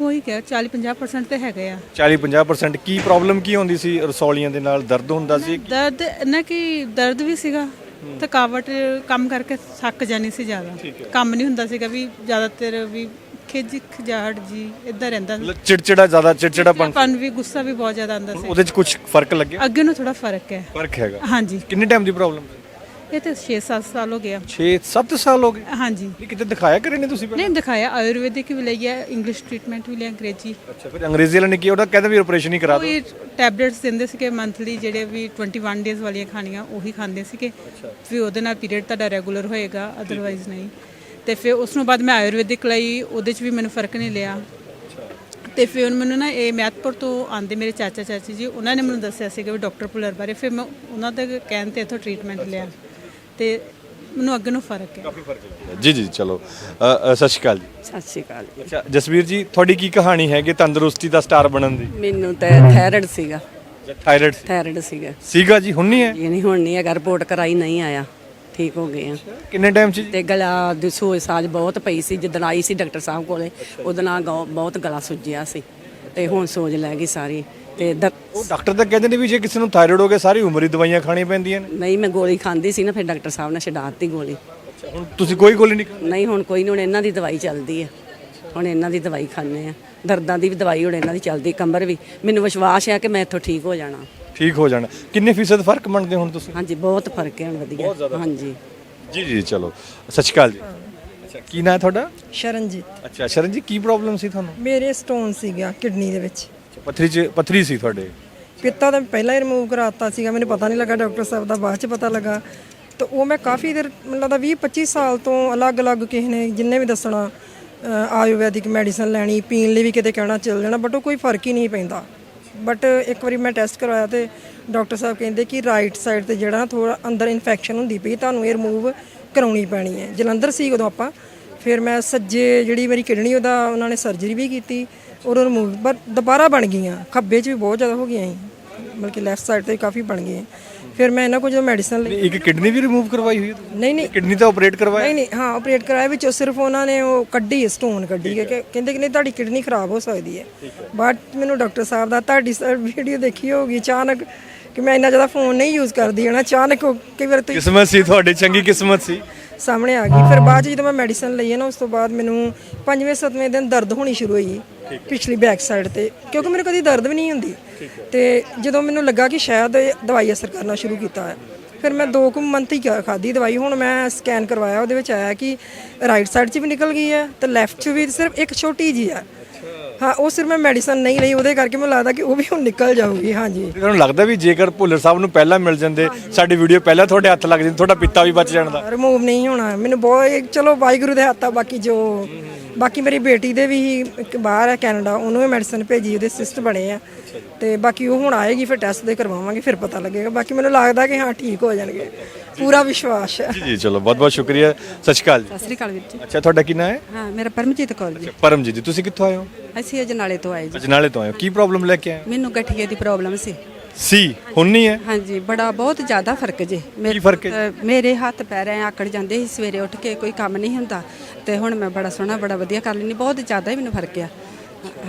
ਹੋ ਹੀ ਗਿਆ 40 50% ਤੇ ਹੈਗੇ ਆ। 40 50% ਕੀ ਪ੍ਰੋਬਲਮ ਕੀ ਹੁੰਦੀ ਸੀ ਰਸੌਲੀਆਂ ਦੇ ਨਾਲ? ਦਰਦ ਹੁੰਦਾ ਸੀ? ਦਰਦ ਨਾ ਕਿ ਦਰਦ ਵੀ ਸੀਗਾ। ਥਕਾਵਟ ਕੰਮ ਕਰਕੇ ਥੱਕ ਜਾਣੀ ਸੀ ਜ਼ਿਆਦਾ। ਕੰਮ ਨਹੀਂ ਹੁੰਦਾ ਸੀਗਾ ਵੀ ਜ਼ਿਆਦਾਤਰ ਵੀ ਖਿਜ ਖਜਾੜ ਜੀ ਇਦਾਂ ਰਹਿੰਦਾ ਸੀ। ਮਤਲਬ ਚਿੜਚਿੜਾ ਜ਼ਿਆਦਾ ਚਿੜਚਿੜਾਪਨ ਪਨ ਵੀ ਗੁੱਸਾ ਵੀ ਬਹੁਤ ਜ਼ਿਆਦਾ ਆਉਂਦਾ ਸੀ। ਉਹਦੇ ਚ ਕੁਝ ਫ਼ਰਕ ਲੱਗਿਆ? ਅੱਗੇ ਨੂੰ ਥੋੜਾ ਫ਼ਰਕ ਹੈ। ਫ਼ਰਕ ਹੈਗਾ। ਹਾਂਜੀ। ਕਿੰਨੇ ਟਾਈਮ ਦੀ ਪ੍ਰੋਬਲਮ ਇਹ ਤੇ 6-7 ਸਾਲ ਹੋ ਗਿਆ 6 7 ਸਾਲ ਹੋ ਗਏ? ਹਾਂਜੀ। ਨਹੀਂ ਕਿਤੇ ਦਿਖਾਇਆ ਕਰੇ ਨੇ ਤੁਸੀਂ ਪਹਿਲਾਂ? ਨਹੀਂ ਦਿਖਾਇਆ। ਆਯੁਰਵੈਦਿਕ ਵੀ ਲਈ ਹੈ ਇੰਗਲਿਸ਼ ਟ੍ਰੀਟਮੈਂਟ ਵੀ ਲਿਆ ਅੰਗਰੇਜ਼ੀ। ਅੱਛਾ ਫਿਰ ਅੰਗਰੇਜ਼ੀ ਵਾਲਿਆਂ ਨੇ ਕੀ ਉਹਦਾ ਕਹਿੰਦੇ ਵੀ ਆਪਰੇਸ਼ਨ ਹੀ ਕਰਾ ਦਿਓ। ਕੋਈ ਟੈਬਲੇਟਸ ਦਿੰਦੇ ਸੀਗੇ ਮੰਥਲੀ ਜਿਹੜੇ ਵੀ 21 ਡੇਜ਼ ਵਾਲੀਆਂ ਖਾਣੀਆਂ ਉਹੀ ਖਾਂਦੇ ਸੀਗੇ। ਫਿਰ ਉਹਦੇ ਨਾਲ ਪੀਰੀਅਡ ਤੁਹਾਡਾ ਰੈਗੂਲਰ ਹੋਏਗਾ ਅਦਰਵਾਈਜ਼ ਨਹੀਂ। ਤੇ ਫਿਰ ਉਸ ਤੋਂ ਬਾਅਦ ਮੈਂ ਆਯੁਰਵੈਦਿਕ ਲਈ ਉਹਦੇ 'ਚ ਵੀ ਮੈਨੂੰ ਫ਼ਰਕ ਨਹੀਂ ਲਿਆ। ਤੇ ਫਿਰ ਹੁਣ ਮੈਨੂੰ ਨਾ ਇਹ ਮੈਥਪੁਰ ਤੋਂ ਆਂਦੇ ਮੇਰੇ ਚਾਚਾ ਚਾਚੀ ਜੀ ਉਹਨਾਂ ਨੇ ਮੈਨੂੰ ਦੱਸਿਆ ਸੀਗਾ ਵੀ ਡਾਕਟਰ ਪੁਲਰ ਬਾਰੇ। ਫਿਰ ਮੈਂ ਉਹਨਾਂ ਦੇ ਕਹਿਣ ਤੇ ਇੱਥੋਂ ਟ੍ਰੀਟਮੈਂਟ ਲਿਆ। ਤੇ ਮੈਨੂੰ ਅੱਗੇ ਨੂੰ ਫ਼ਰਕ ਹੈ। ਜੀ। ਜੀ ਚਲੋ। ਅ, ਅ, ਸਤਿ ਸ਼੍ਰੀ ਅਕਾਲ ਜੀ। ਸਤਿ ਸ਼੍ਰੀ ਅਕਾਲ ਜੀ। ਅੱਛਾ ਜਸਵੀਰ ਜੀ ਤੁਹਾਡੀ ਕੀ ਕਹਾਣੀ ਹੈਗੀ ਤੰਦਰੁਸਤੀ ਦਾ ਸਟਾਰ ਬਣਨ ਦੀ? ਮੈਨੂੰ ਤਾਂ ਥਾਇਰਾਇਡ ਸੀਗਾ। ਥਾਇਰਾਇਡ ਥਾਇਰਾਇਡ ਸੀਗਾ। ਸੀਗਾ ਜੀ ਹੁਣ ਨਹੀਂ ਹੈ? ਇਹ ਨਹੀਂ ਹੁਣ ਨਹੀਂ ਹੈਗਾ ਰਿਪੋਰਟ ਕਰਾਈ ਨਹੀਂ ਆਇਆ। ਠੀਕ ਹੋ ਗਏ ਆ। ਕਿੰਨੇ ਟਾਈਮ ਚ ਜੀ? ਤੇ ਗਲਾ ਦੀ ਸੋਜ ਸਾਜ ਬਹੁਤ ਪਈ ਸੀ ਜਦੋਂ ਆਈ ਸੀ ਡਾਕਟਰ ਸਾਹਿਬ ਕੋਲੇ ਉਹਦੇ ਨਾਲ ਗੌ- ਬਹੁਤ ਗਲਾ ਸੁੱਜਿਆ ਸੀ ਤੇ ਹੁਣ ਸੋਜ ਲੈ ਗਈ ਸਾਰੀ। ਤੇ ਦ- ਉਹ ਡਾਕਟਰ ਤਾਂ ਕਹਿੰਦੇ ਨੇ ਵੀ ਜੇ ਕਿਸੇ ਨੂੰ ਥਾਇਰਾਇਡ ਹੋ ਗਿਆ ਸਾਰੀ ਉਮਰ ਹੀ ਦਵਾਈਆਂ ਖਾਣੀਆਂ ਪੈਂਦੀਆਂ ਨੇ। ਨਹੀਂ ਮੈਂ ਗੋਲੀ ਖਾਂਦੀ ਸੀ ਨਾ ਫਿਰ ਡਾਕਟਰ ਸਾਹਿਬ ਨੇ ਛਡਾ ਦਿੱਤੀ ਗੋਲੀ। ਹੁਣ ਤੁਸੀਂ ਕੋਈ ਗੋਲੀ ਨਹੀਂ ਖਾਂਦੇ? ਨਹੀਂ ਹੁਣ ਕੋਈ ਨਹੀਂ ਹੁਣ ਇਹਨਾਂ ਦੀ ਦਵਾਈ ਚੱਲਦੀ ਆ। ਹੁਣ ਇਹਨਾਂ ਦੀ ਦਵਾਈ ਖਾਂਦੇ ਆ। ਦਰਦਾਂ ਦੀ ਵੀ ਦਵਾਈ ਹੁਣ ਇਹਨਾਂ ਦੀ ਚੱਲਦੀ ਕਮਰ ਵੀ। ਮੈਨੂੰ ਵਿਸ਼ਵਾਸ ਹੈ ਕਿ ਮੈਂ ਇੱਥੋਂ ਠੀਕ ਹੋ ਜਾਣਾ। ਠੀਕ ਹੋ ਜਾਣਾ। ਕਿੰਨੇ ਫੀਸਦ ਫ਼ਰਕ ਮੰਨਦੇ ਹੁਣ ਤੁਸੀਂ? ਹਾਂਜੀ ਬਹੁਤ ਫ਼ਰਕ ਹੈ ਹੁਣ ਵਧੀਆ। ਹਾਂਜੀ। ਜੀ ਜੀ ਚਲੋ। ਸਤਿ ਸ਼੍ਰੀ ਅਕਾਲ ਜੀ। ਅੱਛਾ ਕੀ ਨਾਂ ਹੈ ਤੁਹਾਡਾ? ਸ਼ਰਨਜੀਤ। ਅੱਛਾ ਸ਼ਰਨ ਜੀ ਕੀ ਪ੍ਰੋਬਲਮ ਸੀ ਤੁਹਾਨੂੰ? ਮੇਰੇ ਸਟੋਨ ਸੀਗਾ ਕਿਡਨੀ ਦੇ ਵਿੱਚ। ਪੱਥਰੀ ਚ ਪੱਥਰੀ ਸੀ ਤੁਹਾਡੇ? ਪਿੱਤਾ ਤਾਂ ਪਹਿਲਾਂ ਹੀ ਰਿਮੂਵ ਕਰਾਤਾ ਸੀਗਾ ਮੈਨੂੰ ਪਤਾ ਨਹੀਂ ਲੱਗਾ ਡਾਕਟਰ ਸਾਹਿਬ ਦਾ ਬਾਅਦ ਚ ਪਤਾ ਲੱਗਾ। ਤਾਂ ਉਹ ਮੈਂ ਕਾਫੀ ਦੇਰ ਮੈਨੂੰ ਲੱਗਦਾ 20 25 ਸਾਲ ਤੋਂ ਅਲੱਗ-ਅਲੱਗ ਕਿਸੇ ਨੇ ਜਿੰਨੇ ਵੀ ਦੱਸਣਾ ਆਯੁਰਵੈਦਿਕ ਮੈਡੀਸਨ ਲੈਣੀ ਪੀਣ ਲਈ ਵੀ ਕਿਤੇ ਕਹਿਣਾ ਚੱਲ ਜਾਣਾ ਬਟ ਉਹ ਕੋਈ ਫ਼ਰਕ ਹੀ ਨਹੀਂ ਪੈਂਦਾ। ਬਟ ਇੱਕ ਵਾਰੀ ਮੈਂ ਟੈਸਟ ਕਰਵਾਇਆ ਤੇ ਡਾਕਟਰ ਸਾਹਿਬ ਕਹਿੰਦੇ ਕਿ ਰਾਈਟ ਸਾਈਡ ਤੇ ਜਿਹੜਾ ਥੋੜਾ ਅੰਦਰ ਇਨਫੈਕਸ਼ਨ ਹੁੰਦੀ ਪਈ, ਤੁਹਾਨੂੰ ਇਹ ਰਿਮੂਵ ਕਰਾਉਣੀ ਪੈਣੀ ਹੈ। ਜਲੰਧਰ ਸੀ ਉਦੋਂ ਆਪਾਂ, ਫਿਰ ਮੈਂ ਸੱਜੇ ਜਿਹੜੀ ਮੇਰੀ ਕਿਡਨੀ, ਉਹਦਾ ਉਹਨਾਂ ਨੇ ਸਰਜਰੀ ਵੀ ਕੀਤੀ ਔਰ ਉਹ ਰਿਮੂਵ ਪਰ ਦੁਬਾਰਾ ਬਣ ਗਈਆਂ। ਖੱਬੇ 'ਚ ਵੀ ਬਹੁਤ ਜ਼ਿਆਦਾ ਹੋ ਗਈਆਂ ਸੀ। ਬਲਕਿ ਲੈਫਟ ਸਾਈਡ ਤੇ ਵੀ ਕਾਫੀ ਬਣ ਗਈਆਂ ਫਿਰ ਮੈਂ ਇਹਨਾਂ ਕੋਲ ਜਦੋਂ ਮੈਡੀਸਨ ਲਈ ਇੱਕ ਕਿਡਨੀ ਵੀ ਰਿਮੂਵ ਕਰਵਾਈ ਹੋਈ ਹੈ ਤੁਸੀਂ? ਨਹੀਂ ਨਹੀਂ। ਕਿਡਨੀ ਤਾਂ ਆਪਰੇਟ ਕਰਵਾਇਆ? ਨਹੀਂ ਨਹੀਂ ਹਾਂ ਆਪਰੇਟ ਕਰਾਇਆ ਵਿੱਚ ਸਿਰਫ ਉਹਨਾਂ ਨੇ ਉਹ ਕੱਢੀ ਸਟੋਨ ਕੱਢੀ ਹੈ ਕਿ ਕਹਿੰਦੇ ਕਿ ਨਹੀਂ ਤੁਹਾਡੀ ਕਿਡਨੀ ਖਰਾਬ ਹੋ ਸਕਦੀ ਹੈ। ਬਟ ਮੈਨੂੰ ਡਾਕਟਰ ਸਾਹਿਬ ਦਾ ਤੁਹਾਡੀ ਵੀਡੀਓ ਦੇਖੀ ਹੋਗੀ ਅਚਾਨਕ ਕਿ ਮੈਂ ਇੰਨਾ ਜ਼ਿਆਦਾ ਫੋਨ ਨਹੀਂ ਯੂਜ਼ ਕਰਦੀ ਹਾਂ ਨਾ ਅਚਾਨਕ ਉਹ ਕਈ ਵਾਰ ਤੁਸੀਂ ਕਿਸਮਤ ਸੀ ਤੁਹਾਡੀ ਚੰਗੀ ਕਿਸਮਤ ਸੀ? ਸਾਹਮਣੇ ਆ ਗਈ। ਫਿਰ ਬਾਅਦ 'ਚ ਜਦੋਂ ਮੈਂ ਮੈਡੀਸਨ ਲਈ ਹੈ ਨਾ ਉਸ ਤੋਂ ਬਾਅਦ ਮੈਨੂੰ ਪੰਜਵੇਂ ਸੱਤਵੇਂ ਦਿਨ ਦਰਦ ਹੋਣੀ ਸ਼ੁਰੂ ਹੋਈ। ਪਿਛਲੀ ਬੈਕ ਸਾਈਡ ਤੇ ਕਿਉਂਕਿ ਮੈਨੂੰ ਕਦੀ ਦਰਦ ਵੀ ਨਹੀਂ ਹੁੰਦੀ। ਤੇ ਜਦੋਂ ਮੈਨੂੰ ਲੱਗਾ ਕਿ ਸ਼ਾਇਦ ਇਹ ਦਵਾਈ ਅਸਰ ਕਰਨਾ ਸ਼ੁਰੂ ਕੀਤਾ ਹੈ ਫਿਰ ਮੈਂ ਦੋ ਕੁ ਮੰਥ ਹੀ ਖਾਦੀ ਦਵਾਈ। ਹੁਣ ਮੈਂ ਸਕੈਨ ਕਰਵਾਇਆ ਉਹਦੇ ਵਿੱਚ ਆਇਆ ਕਿ ਰਾਈਟ ਸਾਈਡ 'ਚ ਵੀ ਨਿਕਲ ਗਈ ਹੈ ਤੇ ਲੈਫਟ 'ਚ ਵੀ ਸਿਰਫ ਇੱਕ ਛੋਟੀ ਜੀ ਹੈ। ਹਾਂ ਉਹ ਸਿਰਫ ਮੈਂ ਮੈਡੀਸਨ ਨਹੀਂ ਲਈ ਉਹਦੇ ਕਰਕੇ ਮੈਨੂੰ ਲੱਗਦਾ ਕਿ ਉਹ ਵੀ ਹੁਣ ਨਿਕਲ ਜਾਊਗੀ ਹਾਂਜੀ। ਤੁਹਾਨੂੰ ਲੱਗਦਾ ਵੀ ਜੇਕਰ ਭੁੱਲਰ ਸਾਹਿਬ ਨੂੰ ਪਹਿਲਾਂ ਮਿਲ ਜਾਂਦੇ ਸਾਡੀ ਵੀਡੀਓ ਪਹਿਲਾਂ ਤੁਹਾਡੇ ਹੱਥ ਲੱਗ ਜਾਂਦੀ ਤੁਹਾਡਾ ਪਿੱਤਾ ਵੀ ਬਚ ਜਾਂਦਾ ਰਿਮੂਵ ਨਹੀਂ ਹੋਣਾ। ਮੈਨੂੰ ਬਹੁਤ ਚਲੋ ਵਾਹਿਗੁਰੂ ਦੇ ਹੱਥ ਆ ਬਾਕੀ ਜੋ ਬਾਕੀ ਮੇਰੀ ਬੇਟੀ ਦੇ ਵੀ ਇੱਕ ਬਾਹਰ ਹੈ ਕੈਨੇਡਾ ਉਹਨੂੰ ਵੀ ਮੈਡੀਸਨ ਭੇਜੀ ਉਹਦੇ ਸਿਸਟ ਬਣੇ ਆ। ਤੇ ਬਾਕੀ ਉਹ ਹੁਣ ਆਏਗੀ ਫਿਰ ਟੈਸਟ ਦੇ ਕਰਵਾਵਾਂਗੇ ਫਿਰ ਪਤਾ ਲੱਗੇਗਾ। ਬਾਕੀ ਮੈਨੂੰ ਲੱਗਦਾ ਕਿ ਹਾਂ ਠੀਕ ਹੋ ਜਾਣਗੇ। ਪੂਰਾ ਵਿਸ਼ਵਾਸ ਹੈ। ਜੀ ਜੀ ਚਲੋ ਬਹੁਤ ਬਹੁਤ ਸ਼ੁਕਰੀਆ। ਸਤਿ ਸ਼੍ਰੀ ਅਕਾਲ ਜੀ। ਸਤਿ ਸ੍ਰੀ ਅਕਾਲ ਵੀਰ ਜੀ। ਅੱਛਾ ਤੁਹਾਡਾ ਕੀ ਨਾਂ ਹੈ? ਹਾਂ ਮੇਰਾ ਪਰਮਜੀਤ ਕੌਰ ਜੀ। ਪਰਮਜੀਤ ਜੀ ਤੁਸੀਂ ਕਿੱਥੋਂ ਆਏ ਹੋ? ਅਸੀਂ ਅਜਨਾਲੇ ਤੋਂ ਆਏ ਜੀ। ਅਜਨਾਲੇ ਤੋਂ ਆਏ ਹੋ। ਕੀ ਪ੍ਰੋਬਲਮ ਲੈ ਕੇ ਆਏ ਹੋ? ਮੈਨੂੰ ਗਠੀਏ ਦੀ ਪ੍ਰੋਬਲਮ ਸੀ। ਸੀ ਹੁਣ ਨਹੀਂ ਹੈ? ਹਾਂਜੀ ਬੜਾ ਬਹੁਤ ਜ਼ਿਆਦਾ ਫ਼ਰਕ ਜੇ। ਕੀ ਫ਼ਰਕ ਹੈ? ਅ, ਮੇਰੇ ਹੱਥ ਪੈਰ ਐ ਆਕੜ ਜਾਂਦੇ ਸੀ ਸਵੇਰੇ ਉੱਠ ਕੇ ਕੋਈ ਕੰਮ ਨਹੀਂ ਹੁੰਦਾ। ਤੇ ਹੁਣ ਮੈਂ ਬੜਾ ਸੋਹਣਾ ਬੜਾ ਵਧੀਆ ਕਰ ਲੈਂਦੀ ਬਹੁਤ ਜ਼ਿਆਦਾ ਹੀ ਮੈਨੂੰ ਫ਼ਰਕ ਆ।